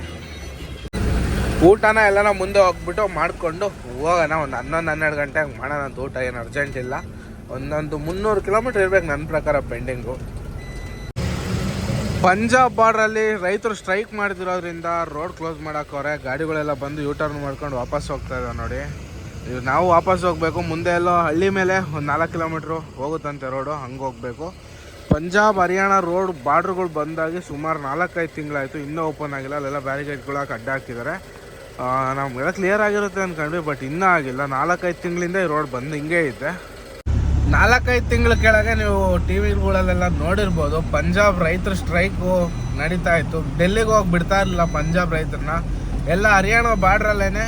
ಊಟನ ಎಲ್ಲನ ಮುಂದೆ ಹೋಗ್ಬಿಟ್ಟು ಮಾಡಿಕೊಂಡು ಹೋಗೋಣ. ಒಂದು ಹನ್ನೊಂದು, ಹನ್ನೆರಡು ಗಂಟೆ ಹಂಗೆ ಮಾಡೋಣ ಅಂತ ಊಟ. ಏನು ಅರ್ಜೆಂಟ್ ಇಲ್ಲ. ಒಂದೊಂದು ಮುನ್ನೂರು ಕಿಲೋಮೀಟ್ರ್ ಇರ್ಬೇಕು ನನ್ನ ಪ್ರಕಾರ ಪೆಂಡಿಂಗು ಪಂಜಾಬ್ ಬಾರ್ಡ್ರಲ್ಲಿ ರೈತರು ಸ್ಟ್ರೈಕ್ ಮಾಡ್ತಿರೋದ್ರಿಂದ ರೋಡ್ ಕ್ಲೋಸ್ ಮಾಡೋಕ್ಕವ್ರೆ ಗಾಡಿಗಳೆಲ್ಲ ಬಂದು ಯೂ ಟರ್ನ್ ಮಾಡ್ಕೊಂಡು ವಾಪಸ್ ಹೋಗ್ತಾ ಇದ್ದಾವೆ ನೋಡಿ. ಈಗ ನಾವು ವಾಪಸ್ ಹೋಗಬೇಕು. ಮುಂದೆ ಎಲ್ಲೋ ಹಳ್ಳಿ ಮೇಲೆ ಒಂದು ನಾಲ್ಕು ಕಿಲೋಮೀಟ್ರು ಹೋಗುತ್ತಂತೆ ರೋಡು ಹಂಗೆ ಹೋಗಬೇಕು. ಪಂಜಾಬ್, ಹರಿಯಾಣ ರೋಡ್ ಬಾರ್ಡ್ರುಗಳು ಬಂದಾಗಿ ಸುಮಾರು ನಾಲ್ಕೈದು ತಿಂಗಳಾಯಿತು. ಇನ್ನೂ ಓಪನ್ ಆಗಿಲ್ಲ. ಅಲ್ಲೆಲ್ಲ ಬ್ಯಾರಿಗೇಡ್ಗಳು ಹಾಕಿ ಅಡ್ಡ ಹಾಕಿದ್ದಾರೆ ನಮಗೆಲ್ಲ ಕ್ಲಿಯರ್ ಆಗಿರುತ್ತೆ ಅಂದ್ಕೊಂಡ್ವಿ ಬಟ್ ಇನ್ನೂ ಆಗಿಲ್ಲ. ನಾಲ್ಕೈದು ತಿಂಗಳಿಂದ ಈ ರೋಡ್ ಬಂದು ಹಿಂಗೆ ಐತೆ ನಾಲ್ಕೈದು ತಿಂಗಳ ಕೆಳಗೆ ನೀವು ಟಿ ವಿಗಳಲ್ಲೆಲ್ಲ ನೋಡಿರ್ಬೋದು, ಪಂಜಾಬ್ ರೈತರ ಸ್ಟ್ರೈಕು ನಡೀತಾ ಇತ್ತು. ಡೆಲ್ಲಿಗೆ ಹೋಗಿ ಬಿಡ್ತಾ ಇರಲಿಲ್ಲ ಪಂಜಾಬ್ ರೈತರನ್ನ ಎಲ್ಲ ಹರಿಯಾಣ ಬಾರ್ಡ್ರಲ್ಲೇನೆ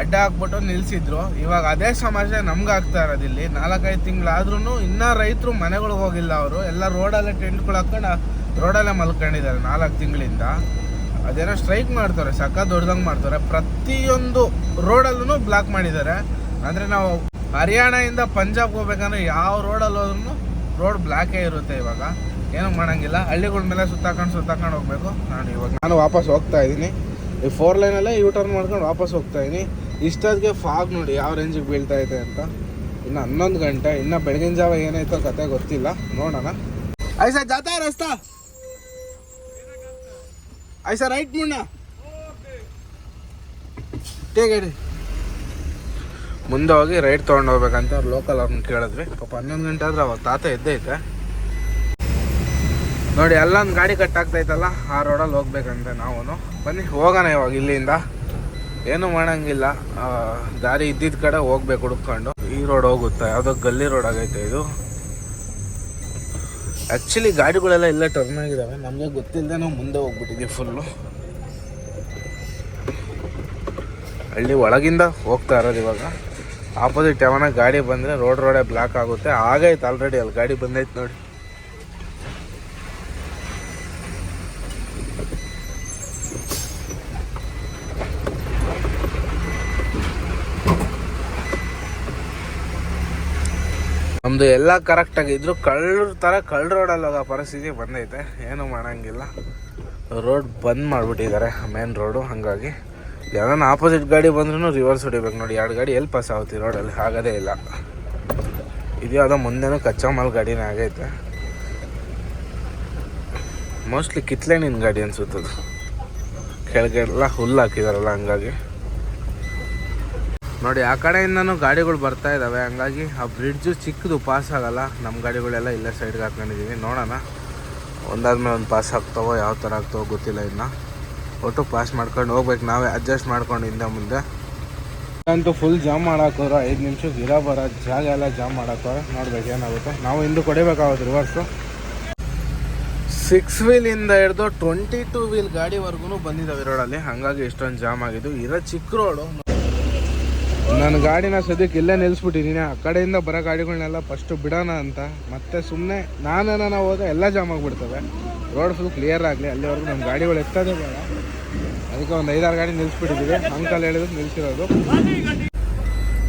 ಅಡ್ಡ ಹಾಕ್ಬಿಟ್ಟು ನಿಲ್ಸಿದ್ರು. ಇವಾಗ ಅದೇ ಸಮಸ್ಯೆ ನಮ್ಗೆ ಆಗ್ತಾ ಇರೋದು ಇಲ್ಲಿ. ನಾಲ್ಕೈದು ತಿಂಗಳಾದ್ರೂ ಇನ್ನೂ ರೈತರು ಮನೆಗಳಿಗೆ ಹೋಗಿಲ್ಲ ಅವರು. ಎಲ್ಲ ರೋಡಲ್ಲೇ ಟೆಂಟ್ಗಳು ಹಾಕೊಂಡು ರೋಡಲ್ಲೇ ಮಲ್ಕೊಂಡಿದ್ದಾರೆ ನಾಲ್ಕು ತಿಂಗಳಿಂದ. ಅದೇನೋ ಸ್ಟ್ರೈಕ್ ಮಾಡ್ತಾರೆ ಸಕ್ಕ ದೊಡ್ಡದಂಗೆ ಮಾಡ್ತಾರೆ. ಪ್ರತಿಯೊಂದು ರೋಡಲ್ಲೂ ಬ್ಲಾಕ್ ಮಾಡಿದ್ದಾರೆ. ಅಂದರೆ ನಾವು ಹರಿಯಾಣದಿಂದ ಪಂಜಾಬ್ಗೆ ಹೋಗ್ಬೇಕಂದ್ರೆ ಯಾವ ರೋಡಲ್ಲಿ ಹೋದ್ರೂ ರೋಡ್ ಬ್ಲಾಕೇ ಇರುತ್ತೆ ಇವಾಗ. ಏನೂ ಮಾಡೋಂಗಿಲ್ಲ. ಹಳ್ಳಿಗಳ ಮೇಲೆ ಸುತ್ತಾಕೊಂಡು ಸುತ್ತಾಕೊಂಡು ಹೋಗ್ಬೇಕು. ನಾನು ಇವಾಗ ನಾನು ವಾಪಸ್ ಹೋಗ್ತಾ ಇದ್ದೀನಿ. ಈ ಫೋರ್ ಲೈನಲ್ಲೇ ಯೂ ಟರ್ನ್ ಮಾಡ್ಕೊಂಡು ವಾಪಸ್ ಹೋಗ್ತಾ ಇದ್ದೀನಿ ಇಷ್ಟೊತ್ತಿಗೆ ಫಾಗ್ ನೋಡಿ ಯಾವ ರೇಂಜಿಗೆ ಬೀಳ್ತಾ ಇದೆ ಅಂತ. ಇನ್ನು ಹನ್ನೊಂದು ಗಂಟೆ, ಇನ್ನು ಬೆಳಗಿನ ಜಾವ ಏನಾಯ್ತೋ ಕತೆ ಗೊತ್ತಿಲ್ಲ. ನೋಡೋಣ. ಐಸಾ ಜಾತಾ ರಸ್ತಾ? ಸರ್ ರೈಟ್ ಮುಣ್ಣ ಟೇಗಡಿ ಮುಂದೆ ಹೋಗಿ ರೈಟ್ ತೊಗೊಂಡು ಹೋಗ್ಬೇಕಂತ ಅವ್ರು ಲೋಕಲ್ ಅವ್ರನ್ನ ಕೇಳಿದ್ವಿ. ಪಾಪ ಹನ್ನೊಂದು ಗಂಟೆ ಆದ್ರೆ ಅವಾಗ ತಾತ ಎದ್ದೈತೆ ನೋಡಿ, ಅಲ್ಲೊಂದು ಗಾಡಿ ಕಟ್ ಅಲ್ಲ ಆ ರೋಡಲ್ಲಿ ಹೋಗ್ಬೇಕಂತೆ ನಾವು ಬನ್ನಿ, ಹೋಗೋಣ ಇವಾಗ ಇಲ್ಲಿಂದ. ಏನು ಮಾಡೋಂಗಿಲ್ಲ. ದಾರಿ ಇದ್ದಿದ್ದ ಕಡೆ ಹೋಗ್ಬೇಕು ಹುಡ್ಕೊಂಡು. ಈ ರೋಡ್ ಹೋಗುತ್ತೆ. ಯಾವುದೋ ಗಲ್ಲಿ ರೋಡ್ ಆಗೈತೆ ಇದು. ಆ್ಯಕ್ಚುಲಿ ಗಾಡಿಗಳೆಲ್ಲ ಇಲ್ಲೇ ಟರ್ನ್ ಆಗಿದ್ದಾವೆ ನಮಗೆ ಗೊತ್ತಿಲ್ಲದೆ ನಾವು ಮುಂದೆ ಹೋಗ್ಬಿಟ್ಟಿದ್ದೀವಿ ಫುಲ್ಲು ಹಳ್ಳಿ ಒಳಗಿಂದ ಹೋಗ್ತಾ ಇರೋದು ಇವಾಗ. ಆಪೋಸಿಟ್ ಯಾವನ ಗಾಡಿ ಬಂದರೆ ರೋಡ್ ರೋಡೇ ಬ್ಲಾಕ್ ಆಗುತ್ತೆ. ಆಗೈತೆ ಆಲ್ರೆಡಿ ಅಲ್ಲಿ ಗಾಡಿ ಬಂದೈತೆ ನೋಡಿ. ನಮ್ಮದು ಎಲ್ಲ ಕರೆಕ್ಟಾಗಿ ಇದ್ರು ಕಳ್ಳರ ಥರ ಕಳ್ಳ ರೋಡಲ್ಲಿ ಹೋಗೋ ಪರಿಸ್ಥಿತಿ ಬಂದೈತೆ. ಏನು ಮಾಡೋಂಗಿಲ್ಲ. ರೋಡ್ ಬಂದ್ ಮಾಡಿಬಿಟ್ಟಿದ್ದಾರೆ ಮೇನ್ ರೋಡು ಹಾಗಾಗಿ ಯಾವ್ದಾನ ಆಪೋಸಿಟ್ ಗಾಡಿ ಬಂದ್ರೂ ರಿವರ್ಸ್ ಹೊಡಿಬೇಕು ನೋಡಿ. ಎರಡು ಗಾಡಿ ಎಲ್ಲಿ ಪಾಸ್ ಆಗುತ್ತೆ ರೋಡಲ್ಲಿ ಆಗೋದೇ ಇಲ್ಲ. ಇದು ಯಾವುದೋ ಮುಂದೆನೂ ಕಚ್ಚಾ ಮಾಲ್ ಗಾಡಿನೇ ಆಗೈತೆ. ಮೋಸ್ಟ್ಲಿ ಕಿತ್ಲೆ ನಿನ್ನ ಗಾಡಿ ಅನ್ಸುತ್ತದು. ಕೆಳಗೆಲ್ಲ ಹುಲ್ಲು ಹಾಕಿದಾರಲ್ಲ, ಹಂಗಾಗಿ. ನೋಡಿ, ಆ ಕಡೆಯಿಂದನೂ ಗಾಡಿಗಳು ಬರ್ತಾ ಇದ್ದಾವೆ ಹಂಗಾಗಿ ಆ ಬ್ರಿಡ್ಜು ಚಿಕ್ಕದು ಪಾಸ್ ಆಗಲ್ಲ. ನಮ್ಮ ಗಾಡಿಗಳೆಲ್ಲ ಇಲ್ಲೇ ಸೈಡ್ಗೆ ಹಾಕ್ಕೊಂಡಿದ್ದೀವಿ ನೋಡೋಣ. ಒಂದಾದ್ಮೇಲೆ ಒಂದು ಪಾಸ್ ಆಗ್ತಾವೋ, ಯಾವ ಥರ ಆಗ್ತವೋ ಗೊತ್ತಿಲ್ಲ ಇನ್ನು. ಒಟ್ಟು ಪಾಸ್ ಮಾಡ್ಕೊಂಡು ಹೋಗ್ಬೇಕು. ನಾವೇ ಅಡ್ಜಸ್ಟ್ ಮಾಡ್ಕೊಂಡು ಹಿಂದೆ ಮುಂದೆ. ಅಂತೂ ಫುಲ್ ಜಾಮ್ ಮಾಡಾಕೋರು ಐದು ನಿಮಿಷಕ್ಕೆ ಇರೋ ಬರೋ ಜಾಗ ಎಲ್ಲ ಜಾಮ್ ಮಾಡಾಕೋರು ನೋಡ್ಬೇಕು ಏನಾಗುತ್ತೆ. ನಾವು ಹಿಂದೆ ಕೊಡಬೇಕಾಗುತ್ತೆ ರಿವರ್ಸು ಸಿಕ್ಸ್ ವೀಲಿಂದ ಹಿಡ್ದು ಟ್ವೆಂಟಿ ಟೂ ವೀಲ್ ಗಾಡಿವರೆಗೂ ಬಂದಿದ್ದಾವೆ ರೋಡಲ್ಲಿ ಹಾಗಾಗಿ ಇಷ್ಟೊಂದು ಜಾಮ್ ಆಗಿದ್ದು. ಇರೋ ಚಿಕ್ಕ ರೋಡು ನನ್ನ ಗಾಡಿನ ಸದ್ಯಕ್ಕೆ ಇಲ್ಲೇ ನಿಲ್ಲಿಸ್ಬಿಟ್ಟಿದ್ದೀನಿ ಆ ಕಡೆಯಿಂದ ಬರೋ ಗಾಡಿಗಳನ್ನೆಲ್ಲ ಫಸ್ಟು ಬಿಡೋಣ ಅಂತ. ಮತ್ತೆ ಸುಮ್ಮನೆ ನಾನು ಹೋದ ಎಲ್ಲ ಜಾಮ್ ಆಗಿಬಿಡ್ತವೆ. ರೋಡ್ ಫುಲ್ ಕ್ಲಿಯರ್ ಆಗಲಿ, ಅಲ್ಲಿವರೆಗೂ ನಮ್ಮ ಗಾಡಿಗಳು ಎತ್ತದೆ ಬೇಡ. ಅದಕ್ಕೆ ಒಂದು ಐದಾರು ಗಾಡಿ ನಿಲ್ಲಿಸ್ಬಿಟ್ಟಿದ್ದೀವಿ ಅಂಕಲ್ ಹೇಳಿದ್ರು ನಿಲ್ಸಿರೋದು.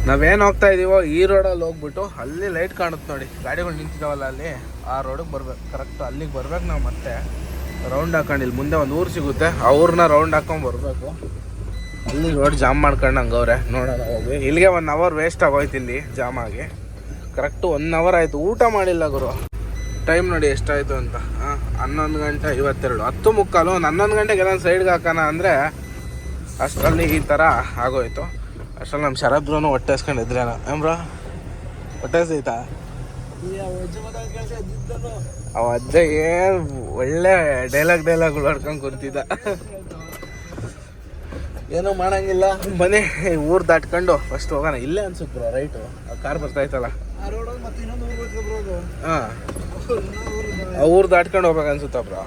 ನಾವೇನು ಹೋಗ್ತಾ ಇದೀವೋ ಈ ರೋಡಲ್ಲಿ ಹೋಗ್ಬಿಟ್ಟು ಅಲ್ಲಿ ಲೈಟ್ ಕಾಣುತ್ತೆ ನೋಡಿ. ಗಾಡಿಗಳು ನಿಂತಿದ್ದಾವಲ್ಲ ಅಲ್ಲಿ. ಆ ರೋಡಿಗೆ ಬರ್ಬೇಕು. ಕರೆಕ್ಟ್ ಅಲ್ಲಿಗೆ ಬರ್ಬೇಕು ನಾವು ಮತ್ತೆ. ರೌಂಡ್ ಹಾಕೊಂಡು ಇಲ್ಲಿ ಮುಂದೆ ಒಂದು ಊರು ಸಿಗುತ್ತೆ. ಆ ಊರನ್ನ ರೌಂಡ್ ಹಾಕೊಂಡು ಬರಬೇಕು. ಅಲ್ಲಿ ರೋಡ್ ಜಾಮ್ ಮಾಡ್ಕೊಂಡು ಹಂಗವ್ರೆ ನೋಡೋಣ ಹೋಗಿ ಇಲ್ಲಿಗೆ ಒನ್ ಅವರ್ ವೇಸ್ಟ್ ಆಗೋಯ್ತು ಇಲ್ಲಿ ಜಾಮ್ ಆಗಿ. ಕರೆಕ್ಟ್ ಒನ್ ಅವರ್ ಆಯಿತು. ಊಟ ಮಾಡಿಲ್ಲ ಗುರು. ಟೈಮ್ ನೋಡಿ ಎಷ್ಟಾಯಿತು ಅಂತ. ಹನ್ನೊಂದು ಗಂಟೆ ಐವತ್ತೆರಡು. ಹತ್ತು ಮುಕ್ಕಾಲು, ಒಂದು ಹನ್ನೊಂದು ಗಂಟೆಗೆ ಎಲ್ಲ ಸೈಡ್ಗೆ ಹಾಕೋಣ ಅಂದರೆ ಅಷ್ಟರಲ್ಲಿ ಈ ಥರ ಆಗೋಯ್ತು. ಅಷ್ಟರಲ್ಲಿ ನಮ್ಮ ಶರದ್ರೂ ಹೊಟ್ಟೆ ಇದ್ರೇನ ಏನ್ಬ್ರ ಹೊಟ್ಟೆ ಸೈತಾ ಅವ ಅಜ್ಜ ಏನು ಒಳ್ಳೆ ಡೈಲಾಗ್ ಡೈಲಾಗ್ ಹೊಡ್ಕೊಂಡು ಕುಂತಿದ್ದ ಏನೂ ಮಾಡಂಗಿಲ್ಲ. ಮನೆ ಊರ್ ದಾಟ್ಕೊಂಡು ಫಸ್ಟ್ ಹೋಗೋಣ. ಇಲ್ಲೇ ಅನ್ಸುತ್ತೆ ಬ್ರೋ ರೈಟು ಆ ಕಾರ್ ಬರ್ತಾ ಇತ್ತಲ್ಲ? ಹಾಂ. ಆ ಊರು ದಾಟ್ಕೊಂಡು ಹೋಗ್ಬೇಕು ಅನ್ಸುತ್ತ ಬ್ರೋ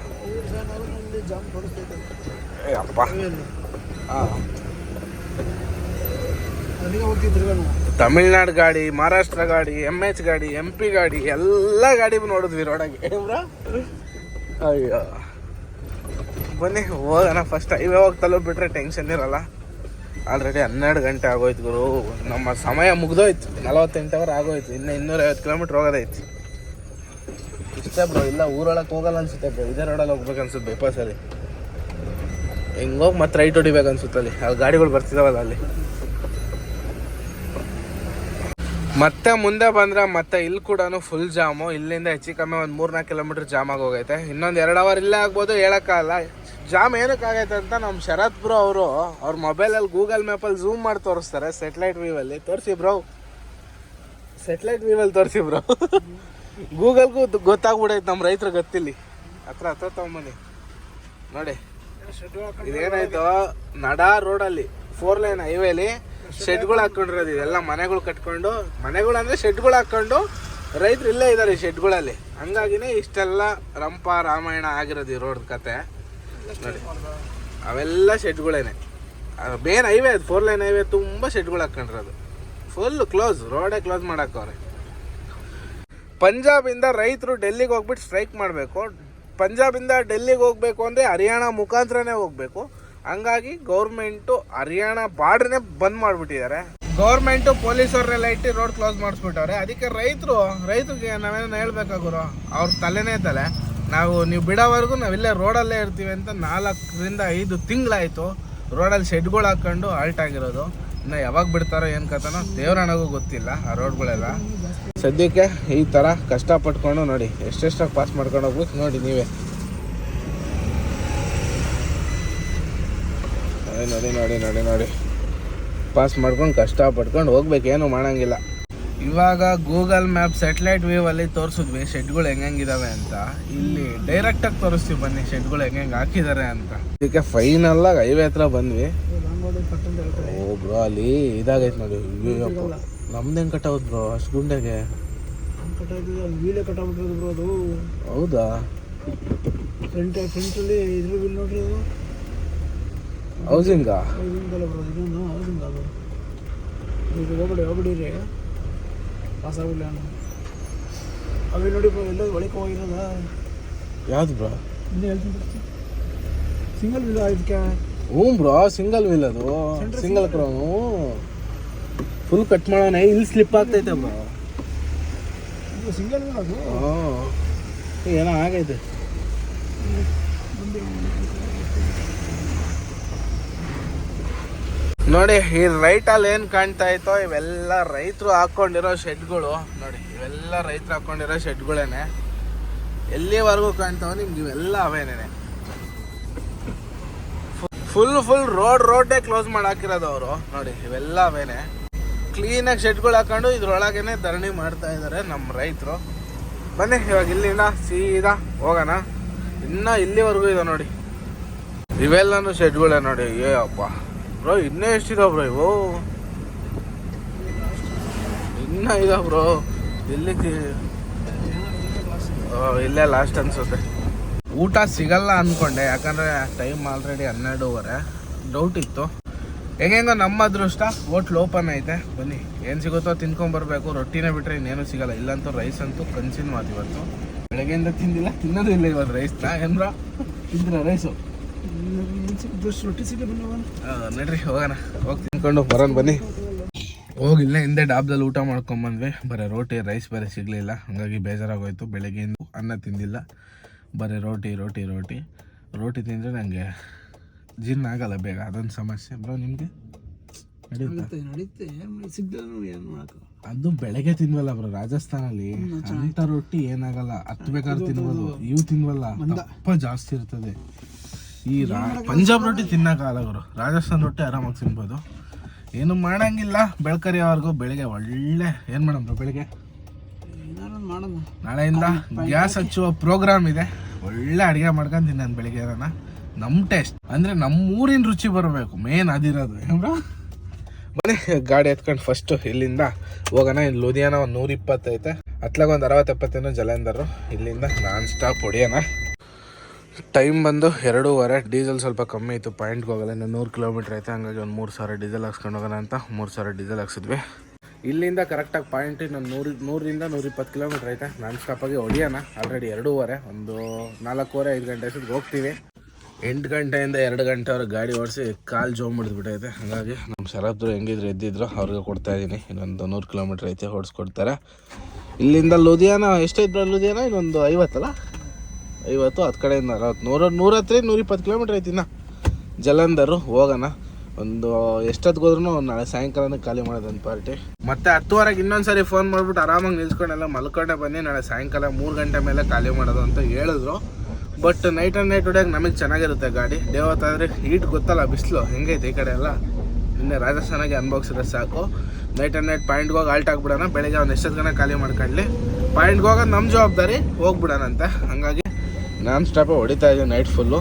ಅಪ್ಪ. ಹಾಂ. ತಮಿಳ್ನಾಡು ಗಾಡಿ ಮಹಾರಾಷ್ಟ್ರ ಗಾಡಿ ಎಂ ಎಚ್ ಗಾಡಿ ಎಂ ಪಿ ಗಾಡಿ ಎಲ್ಲ ಗಾಡಿ ನೋಡಿದ್ವಿ ರೋಡಾಗೆ ಅಯ್ಯೋ. ಬನ್ನಿ, ಹೋಗೋಣ ಫಸ್ಟ್ ಹೈವೇ ಹೋಗಿ ಬಿಟ್ಟರೆ ಟೆನ್ಷನ್ ಇರಲ್ಲ. ಆಲ್ರೆಡಿ ಹನ್ನೆರಡು ಗಂಟೆ ಆಗೋಯ್ತು ಗುರು. ನಮ್ಮ ಸಮಯ ಮುಗ್ದೋಯ್ತು. ನಲವತ್ತೆಂಟು ಅವರ್ ಆಗೋಯ್ತು. ಇನ್ನು ಇನ್ನೂರೈವತ್ತು ಕಿಲೋಮೀಟ್ರ್ ಹೋಗೋದೈತಿ ಇಷ್ಟೇ ಬ್ರೋ ಇಲ್ಲ ಊರೊಳಗೆ ಹೋಗಲ್ಲ ಅನ್ಸುತ್ತೆ ಬ್ರೋ ಇದೇ ರೋಡಲ್ಲಿ ಹೋಗ್ಬೇಕು ಅನ್ಸುತ್ತೆ ಬೈಪಾಸಲ್ಲಿ ಹೆಂಗೋಗಿ ಮತ್ತೆ ರೈಟ್ ಹೊಡಿಬೇಕು ಅನ್ಸುತ್ತೆ ಅಲ್ಲಿ. ಅಲ್ಲಿ ಗಾಡಿಗಳು ಬರ್ತಿದಾವಲ್ಲ ಅಲ್ಲಿ. ಮತ್ತೆ ಮುಂದೆ ಬಂದ್ರೆ ಮತ್ತೆ ಇಲ್ಲಿ ಕೂಡ ಫುಲ್ ಜಾಮು ಇಲ್ಲಿಂದ ಹೆಚ್ಚು ಕಮ್ಮಿ ಒಂದು ಮೂರ್ನಾಲ್ಕು ಕಿಲೋಮೀಟರ್ ಜಾಮ್ ಆಗೋಗೈತೆ ಇನ್ನೊಂದು ಎರಡು ಅವರ್ ಇಲ್ಲೇ ಆಗ್ಬೋದು, ಹೇಳೋಕ್ಕಾಗಲ್ಲ. ಜಾಮ್ ಏನಕ್ಕಾಗೈತೆ ಅಂತ ನಮ್ಮ ಶರತ್ ಬ್ರೋ ಅವರು ಅವ್ರ ಮೊಬೈಲಲ್ಲಿ ಗೂಗಲ್ ಮ್ಯಾಪಲ್ಲಿ ಝೂಮ್ ಮಾಡಿ ತೋರಿಸ್ತಾರೆ ಸೆಟ್ಲೈಟ್ ವ್ಯೂವಲ್ಲಿ ತೋರಿಸಿ ಬ್ರೋ ಸೆಟ್ಲೈಟ್ ವ್ಯೂವಲ್ಲಿ ತೋರಿಸಿ ಬ್ರೋ ಗೂಗಲ್ಗೂ ಗೊತ್ತಾಗ್ಬಿಡೈತೆ ನಮ್ಮ ರೈತರು ಗೊತ್ತಿಲ್ಲಿ ಹತ್ರ ಹತ್ರ ತಗೊಂಬನ್ನಿ. ನೋಡಿ. ಇದೇನಾಯ್ತು ನಡಾ ರೋಡಲ್ಲಿ ಫೋರ್ ಲೈನ್ ಹೈವೇಲಿ ಶೆಡ್ಗಳು ಹಾಕೊಂಡಿರೋದು ಇದೆಲ್ಲ ಮನೆಗಳು ಕಟ್ಕೊಂಡು, ಮನೆಗಳು ಅಂದ್ರೆ ಶೆಡ್ಗಳು ಹಾಕೊಂಡು ರೈತರು ಇಲ್ಲೇ ಇದ್ದಾರೆ ಈ ಶೆಡ್ಗಳಲ್ಲಿ ಹಂಗಾಗಿನೇ ಇಷ್ಟೆಲ್ಲ ರಂಪ ರಾಮಾಯಣ ಆಗಿರೋದು ಈ ರೋಡ್ ಕತೆ. ಅವೆಲ್ಲ ಶೆಡ್ಗಳೇನೆ. ಮೇನ್ ಹೈವೇ ಅದು ಫೋರ್ ಲೈನ್ ಹೈವೇ ತುಂಬ ಶೆಡ್ಗಳು ಅದು. ಫುಲ್ ಕ್ಲೋಸ್ ರೋಡೇ ಕ್ಲೋಸ್ ಮಾಡಕ್ಕವ್ರೆ. ಪಂಜಾಬಿಂದ ರೈತರು ಡೆಲ್ಲಿಗೆ ಹೋಗ್ಬಿಟ್ಟು ಸ್ಟ್ರೈಕ್ ಮಾಡಬೇಕು. ಪಂಜಾಬಿಂದ ಡೆಲ್ಲಿಗೆ ಹೋಗ್ಬೇಕು ಅಂದರೆ ಹರಿಯಾಣ ಮುಖಾಂತರನೇ ಹೋಗ್ಬೇಕು. ಹಂಗಾಗಿ ಗೌರ್ಮೆಂಟು ಹರಿಯಾಣ ಬಾರ್ಡ್ರನ್ನೇ ಬಂದ್ ಮಾಡಿಬಿಟ್ಟಿದ್ದಾರೆ. ಗೌರ್ಮೆಂಟು ಪೊಲೀಸವ್ರನ್ನೆಲ್ಲ ಇಟ್ಟು ರೋಡ್ ಕ್ಲೋಸ್ ಮಾಡಿಸ್ಬಿಟ್ಟವ್ರೆ. ಅದಕ್ಕೆ ರೈತರು, ರೈತರಿಗೆ ನಾವೇನೋ ಹೇಳ್ಬೇಕಾಗುರು ಅವ್ರ ತಲೆನೇ ತಲೆ. ನಾವು ನೀವು ಬಿಡೋವರೆಗೂ ನಾವಿಲ್ಲೇ ರೋಡಲ್ಲೇ ಇರ್ತೀವಿ ಅಂತ ನಾಲ್ಕರಿಂದ ಐದು ತಿಂಗಳಾಯಿತು. ರೋಡಲ್ಲಿ ಶೆಡ್ಗಳು ಹಾಕ್ಕೊಂಡು ಆಲ್ಟ್ ಆಗಿರೋದು. ಇನ್ನು ಯಾವಾಗ ಬಿಡ್ತಾರೋ ಏನು ಕಥನೋ ದೇವ್ರಣ್ಣಗೂ ಗೊತ್ತಿಲ್ಲ ಆ ರೋಡ್ಗಳೆಲ್ಲ ಸದ್ಯಕ್ಕೆ ಈ ಥರ ಕಷ್ಟಪಟ್ಕೊಂಡು ನೋಡಿ ಎಷ್ಟೆಷ್ಟಾಗಿ ಪಾಸ್ ಮಾಡ್ಕೊಂಡು ಹೋಗ್ಬೇಕು ನೋಡಿ ನೀವೇ. ನೋಡಿ ನೋಡಿ ನೋಡಿ ನೋಡಿ ಪಾಸ್ ಮಾಡ್ಕೊಂಡು ಕಷ್ಟ ಪಟ್ಕೊಂಡು ಹೋಗ್ಬೇಕು, ಏನು ಮಾಡಂಗಿಲ್ಲ. ಇವಾಗ ಗೂಗಲ್ ಮ್ಯಾಪ್ ಸೆಟ್ಲೈಟ್ ವ್ಯೂ ಅಲ್ಲಿ ತೋರಿಸಿದ್ವಿ ಶೆಡ್ಗಳು ಹೆಂಗಿದಾವೆ ಅಂತ. ಇಲ್ಲಿ ಡೈರೆಕ್ಟ್ ಆಗಿ ತೋರಿಸ್ತೀವಿ ಬನ್ನಿ ಶೆಡ್ಗಳು ಹೆಂಗೆ ಹಾಕಿದ್ದಾರೆ ಅಂತ. ಇದಕ್ಕೆ ಫೈನಲ್ ಆಗಿ ಹೈವೇ ಹತ್ರ ಬಂದ್ವಿ. ಬ್ರೋ ಅಲ್ಲಿ ಇದಾಗೈತೆ ನೋಡಿ ನಮ್ದು ಹೆಂಗೆ ಕಟ್ ಬ್ರೋ ಅಷ್ಟು ಗುಂಡೆಗೆ? ಹೌದಾ? ಫ್ರಂಟ್ ಫ್ರಂಟಲ್ಲಿ ಇದ್ರ ವೀಲ್ ನೋಡ್ರಿ ಅದು. ಹೌಸಿಂಗಾ ಇದೊಂದಲ್ಲ ಬ್ರೋ ಇದೊಂದು ಹೌಸಿಂಗ್ ಅದು. ಈಗ ಹೋಗ್ಬಿಡಿ ಹೋಗ್ಬಿಡಿರಿ ಪಾಸ್ ಆಗ್ಬಿಡಿ ನಾನು ಅవి ನೋಡಿ ಬ್ರೋ ಎಲ್ಲ ಒಳಗೆ ಹೋಗಿರೋದ ಯಾವ್ದು ಬ್ರೋ ಇನ್ನೇ ಹೇಳ್ತೀನಿ ಸಿಂಗಲ್ ವೀಲ್ ಇದಕ್ಕೆ ಹ್ಞೂ ಬ್ರೋ ಸಿಂಗಲ್ ವೀಲ್ ಅದು ಸಿಂಗಲ್ ಕ್ರೌನು ಫುಲ್ ಕಟ್ ಮಾಡೋಣ ಇಲ್ಲಿ ಸ್ಲಿಪ್ ಆಗ್ತೈತೆ ಬ್ರೋ ಇದು ಸಿಂಗಲ್ ವೀಲ್ ಅದು ಹ್ಞೂ ಏನೋ ಆಗೈತೆ ನೋಡಿ, ಈ ರೈಟಲ್ಲಿ ಏನು ಕಾಣ್ತಾ ಇತ್ತೋ, ಇವೆಲ್ಲ ರೈತರು ಹಾಕೊಂಡಿರೋ ಶೆಡ್ಗಳು. ನೋಡಿ, ಇವೆಲ್ಲ ರೈತರು ಹಾಕೊಂಡಿರೋ ಶೆಡ್ಗಳೇನೆ. ಎಲ್ಲಿವರೆಗೂ ಕಾಣ್ತಾವ ನಿಮ್ಗೆ ಇವೆಲ್ಲ ಅವೇನೇನೆ. ಫುಲ್ ಫುಲ್ ರೋಡ್ ರೋಡೇ ಕ್ಲೋಸ್ ಮಾಡಿ ಹಾಕಿರೋದು ಅವರು. ನೋಡಿ, ಇವೆಲ್ಲ ಅವೇನೆ. ಕ್ಲೀನಾಗಿ ಶೆಡ್ಗಳು ಹಾಕೊಂಡು ಇದ್ರೊಳಗೇನೆ ಧರಣಿ ಮಾಡ್ತಾ ಇದ್ದಾರೆ ನಮ್ಮ ರೈತರು. ಬನ್ನಿ, ಇವಾಗ ಇಲ್ಲಿಂದ ಸೀದಾ ಹೋಗೋಣ. ಇನ್ನ ಇಲ್ಲಿವರೆಗೂ ಇದೆ ನೋಡಿ. ಇವೆಲ್ಲನೂ ಶೆಡ್ಗಳೇ ನೋಡಿ. ಏ ಅಪ್ಪ ಬ್ರೋ, ಇನ್ನೂ ಎಷ್ಟಿದಾವ ಬ್ರೋ ಇವು? ಇನ್ನ ಇದಾವ ಬ್ರೋ. ಎಲ್ಲಿಗೆ? ಇಲ್ಲೇ ಲಾಸ್ಟ್ ಅನ್ಸುತ್ತೆ. ಊಟ ಸಿಗಲ್ಲ ಅನ್ಕೊಂಡೆ, ಯಾಕಂದ್ರೆ ಟೈಮ್ ಆಲ್ರೆಡಿ ಹನ್ನೆರಡೂವರೆ. ಡೌಟ್ ಇತ್ತು. ಹೆಂಗೆಂಗೋ ನಮ್ಮ ಅದೃಷ್ಟ, ಹೋಟ್ಲ್ ಓಪನ್ ಐತೆ. ಬನ್ನಿ, ಏನು ಸಿಗುತ್ತೋ ತಿನ್ಕೊಂಬರ್ಬೇಕು. ರೊಟ್ಟಿನೇ ಬಿಟ್ಟರೆ ಇನ್ನೇನು ಸಿಗಲ್ಲ. ಇಲ್ಲಂತೂ ರೈಸ್ ಅಂತೂ ಕನ್ಸಿನ್ ಮಾತು ಇವತ್ತು. ಬೆಳಗ್ಗೆಯಿಂದ ತಿಂದಿಲ್ಲ, ತಿನ್ನೋದು ಇಲ್ಲ ಇವತ್ತು ರೈಸ್ನ ಏನ್ರ ತಿಂದ್ರ ರೈಸು ನಡ್ರಿ ಹೋಗೋಣ. ಹೋಗಿ ತಿನ್ಕೊಂಡು ಬರೋಣ ಬನ್ನಿ. ಹೋಗಿಲ್ಲ ಇಲ್ಲೇ ಹಿಂದೆ ಡಾಬ್ದಲ್ಲಿ ಊಟ ಮಾಡ್ಕೊಂಬಂದ್ವಿ ಬರೀ ರೋಟಿ ರೈಸ್ ಬೇರೆ ಸಿಗಲಿಲ್ಲ. ಹಂಗಾಗಿ ಬೇಜಾರಾಗೋಯ್ತು. ಬೆಳಗ್ಗೆಯಿಂದ ಅನ್ನ ತಿಂದಿಲ್ಲ. ಬರೀ ರೋಟಿ ರೋಟಿ ರೋಟಿ. ರೋಟಿ ತಿಂದರೆ ನನಗೆ ಜೀರ್ಣ ಆಗಲ್ಲ ಬೇಗ. ಅದೊಂದು ಸಮಸ್ಯೆ. ಬ್ರೋ ನಿಮಗೆ? ಅದು ಬೆಳಗ್ಗೆ ತಿನ್ವಲ್ಲ ಬ್ರೋ ರಾಜಸ್ಥಾನಲ್ಲಿ. ಅಂತ ರೊಟ್ಟಿ ಏನಾಗಲ್ಲ. ಹತ್ತು ಬೇಕಾದ್ರೆ ತಿನ್ಬೋದು. ಇವು ತಿನ್ವಲ್ಲ. ದಪ್ಪ ಜಾಸ್ತಿ ಇರ್ತದೆ. ಈ ರಾ ಪಂಜಾಬ್ ರೊಟ್ಟಿ ತಿನ್ನಕ್ಕಾಗಲ್ಲ ಗುರು. ರಾಜಸ್ಥಾನ್ ರೊಟ್ಟಿ ಆರಾಮಾಗಿ ತಿನ್ಬೋದು. ಏನು ಮಾಡಂಗಿಲ್ಲ. ಬೆಳ್ಕರಿಯವರೆಗೂ ಬೆಳಿಗ್ಗೆ ಒಳ್ಳೆ ಏನು ಮಾಡಮ್ ಬೆಳಿಗ್ಗೆ? ನಾಳೆಯಿಂದ ಗ್ಯಾಸ್ ಹಚ್ಚುವ ಪ್ರೋಗ್ರಾಮ್ ಇದೆ. ಒಳ್ಳೆ ಅಡುಗೆ ಮಾಡ್ಕೊಂಡು ತಿನ್ನ ಬೆಳಿಗ್ಗೆ ನಾನು ನಮ್ಮ ಟೇಸ್ಟ್. ಅಂದರೆ ನಮ್ಮ ಊರಿನ ರುಚಿ ಬರಬೇಕು. ಮೇನ್ ಅದಿರೋದು. ಬನ್ನಿ ಗಾಡಿ ಎತ್ಕೊಂಡು ಫಸ್ಟು ಇಲ್ಲಿಂದ ಹೋಗೋಣ. ಇಲ್ಲಿ ಲುಧಿಯಾನ ಒಂದು ನೂರ ಇಪ್ಪತ್ತೈತೆ ಅತ್ಲಾಗ ಒಂದು ಅರವತ್ತು ಎಪ್ಪತ್ತೇನೋ ಜಲಂಧರು. ಇಲ್ಲಿಂದ ನಾನ್ ಸ್ಟಾಪ್ ಹೊಡಿಯೋಣ. ಟೈಮ್ ಬಂದು ಎರಡೂವರೆ, ಡೀಸೆಲ್ ಸ್ವಲ್ಪ ಕಮ್ಮಿ ಇತ್ತು ಪಾಯಿಂಟ್ಗೆ ಹೋಗಲ್ಲ, ಇನ್ನು ನೂರು ಕಿಲೋಮೀಟ್ರ್ ಐತೆ, ಹಂಗಾಗಿ ಒಂದು ಮೂರು ಸಾವಿರ ಡೀಸೆಲ್ ಹಾಕ್ಸ್ಕೊಂಡು ಹೋಗೋಣ ಅಂತ ಮೂರು ಸಾವಿರ ಡೀಸೆಲ್ ಹಾಕ್ಸಿದ್ವಿ. ಇಲ್ಲಿಂದ ಕರೆಕ್ಟಾಗಿ ಪಾಯಿಂಟ್ ನಾನು ನೂರು ನೂರಿಂದ ನೂರಿಪ್ಪತ್ತು ಕಿಲೋಮೀಟ್ರ್ ಐತೆ. ನಾನ್ ಸ್ಟಾಪಾಗಿ ಹೊಡಿಯೋಣ ಆಲ್ರೆಡಿ ಎರಡೂವರೆ, ಒಂದು ನಾಲ್ಕೂವರೆ, ಐದು ಗಂಟೆ ಅಷ್ಟೊತ್ತಿಗೆ ಹೋಗ್ತೀವಿ. ಎಂಟು ಗಂಟೆಯಿಂದ ಎರಡು ಗಂಟೆವರೆಗೆ ಗಾಡಿ ಓಡಿಸಿ ಕಾಲು ಜೋಮ್ ಬಿಡ್ದುಬಿಟ್ಟೈತೆ ಹಾಗಾಗಿ ನಮ್ಮ ಶರಬ್ರು ಹೆಂಗಿದ್ರು ಎದ್ದಿದ್ರು, ಅವ್ರಿಗೆ ಕೊಡ್ತಾ ಇದ್ದೀನಿ ಇನ್ನೊಂದು ನೂರು ಕಿಲೋಮೀಟ್ರ್ ಐತೆ ಹೊಡ್ಸ್ಕೊಡ್ತಾರೆ ಇಲ್ಲಿಂದ ಲುಧಿಯಾನ, ಎಷ್ಟೈತೆ ಲುಧಿಯಾನ? ಇನ್ನೊಂದು ಐವತ್ತಲ್ಲ? ಐವತ್ತು, ಹತ್ತು ಕಡೆಯಿಂದ ಅರವತ್ತು. ನೂರ ನೂರತ್ತರಿ ನೂರಿಪ್ಪತ್ತು ಕಿಲೋಮೀಟ್ರ್ ಐತಿ ಜಲಂಧರು, ಹೋಗೋಣ. ಒಂದು ಎಷ್ಟೊತ್ತಿಗೆ ಹೋದ್ರೂ ನಾಳೆ ಸಾಯಂಕಾಲನೇ ಖಾಲಿ ಮಾಡೋದೊಂದು ಪಾರ್ಟಿ ಮತ್ತೆ ಹತ್ತುವರೆಗೆ ಇನ್ನೊಂದ್ಸರಿ ಫೋನ್ ಮಾಡ್ಬಿಟ್ಟು ಆರಾಮಾಗಿ ನಿಲ್ಸ್ಕೊಂಡೆಲ್ಲ ಮಲ್ಕೊಂಡೆ ಬನ್ನಿ. ನಾಳೆ ಸಾಯಂಕಾಲ ಮೂರು ಗಂಟೆ ಮೇಲೆ ಖಾಲಿ ಮಾಡೋದು ಅಂತ ಹೇಳಿದ್ರು. ಬಟ್ ನೈಟ್ ಆ್ಯಂಡ್ ನೈಟ್ ಹೊಡೆಯೋಕೆ ನಮಗೆ ಚೆನ್ನಾಗಿರುತ್ತೆ ಗಾಡಿ. ಡೇ ಹೀಟ್ ಗೊತ್ತಲ್ಲ, ಬಿಸಿಲು. ಹೆಂಗೈತೆ ಈ ಕಡೆ ಎಲ್ಲ? ನಿನ್ನೆ ರಾಜಸ್ಥಾನಾಗೆ ಅನ್ಬಾಕ್ಸಿದ್ರೆ ಸಾಕು. ನೈಟ್ ಆ್ಯಂಡ್ ನೈಟ್ ಪಾಯಿಂಟ್ಗೆ ಹೋಗಿ ಆಲ್ಟ್ ಆಗ್ಬಿಡೋಣ. ಬೆಳಗ್ಗೆ ಒಂದು ಎಷ್ಟೊತ್ತು ಖಾಲಿ ಮಾಡ್ಕೊಳ್ಳಿ ಪಾಯಿಂಟ್ಗೆ ಹೋಗೋದು ನಮ್ಮ ಜವಾಬ್ದಾರಿ. ಹೋಗ್ಬಿಡೋಣಂತೆ. ಹಂಗಾಗಿ ನಾನ್ ಸ್ಟಾಪ್ ಹೊಡಿತಾ ಇದ್ದೀನಿ ನೈಟ್ ಫುಲ್ಲು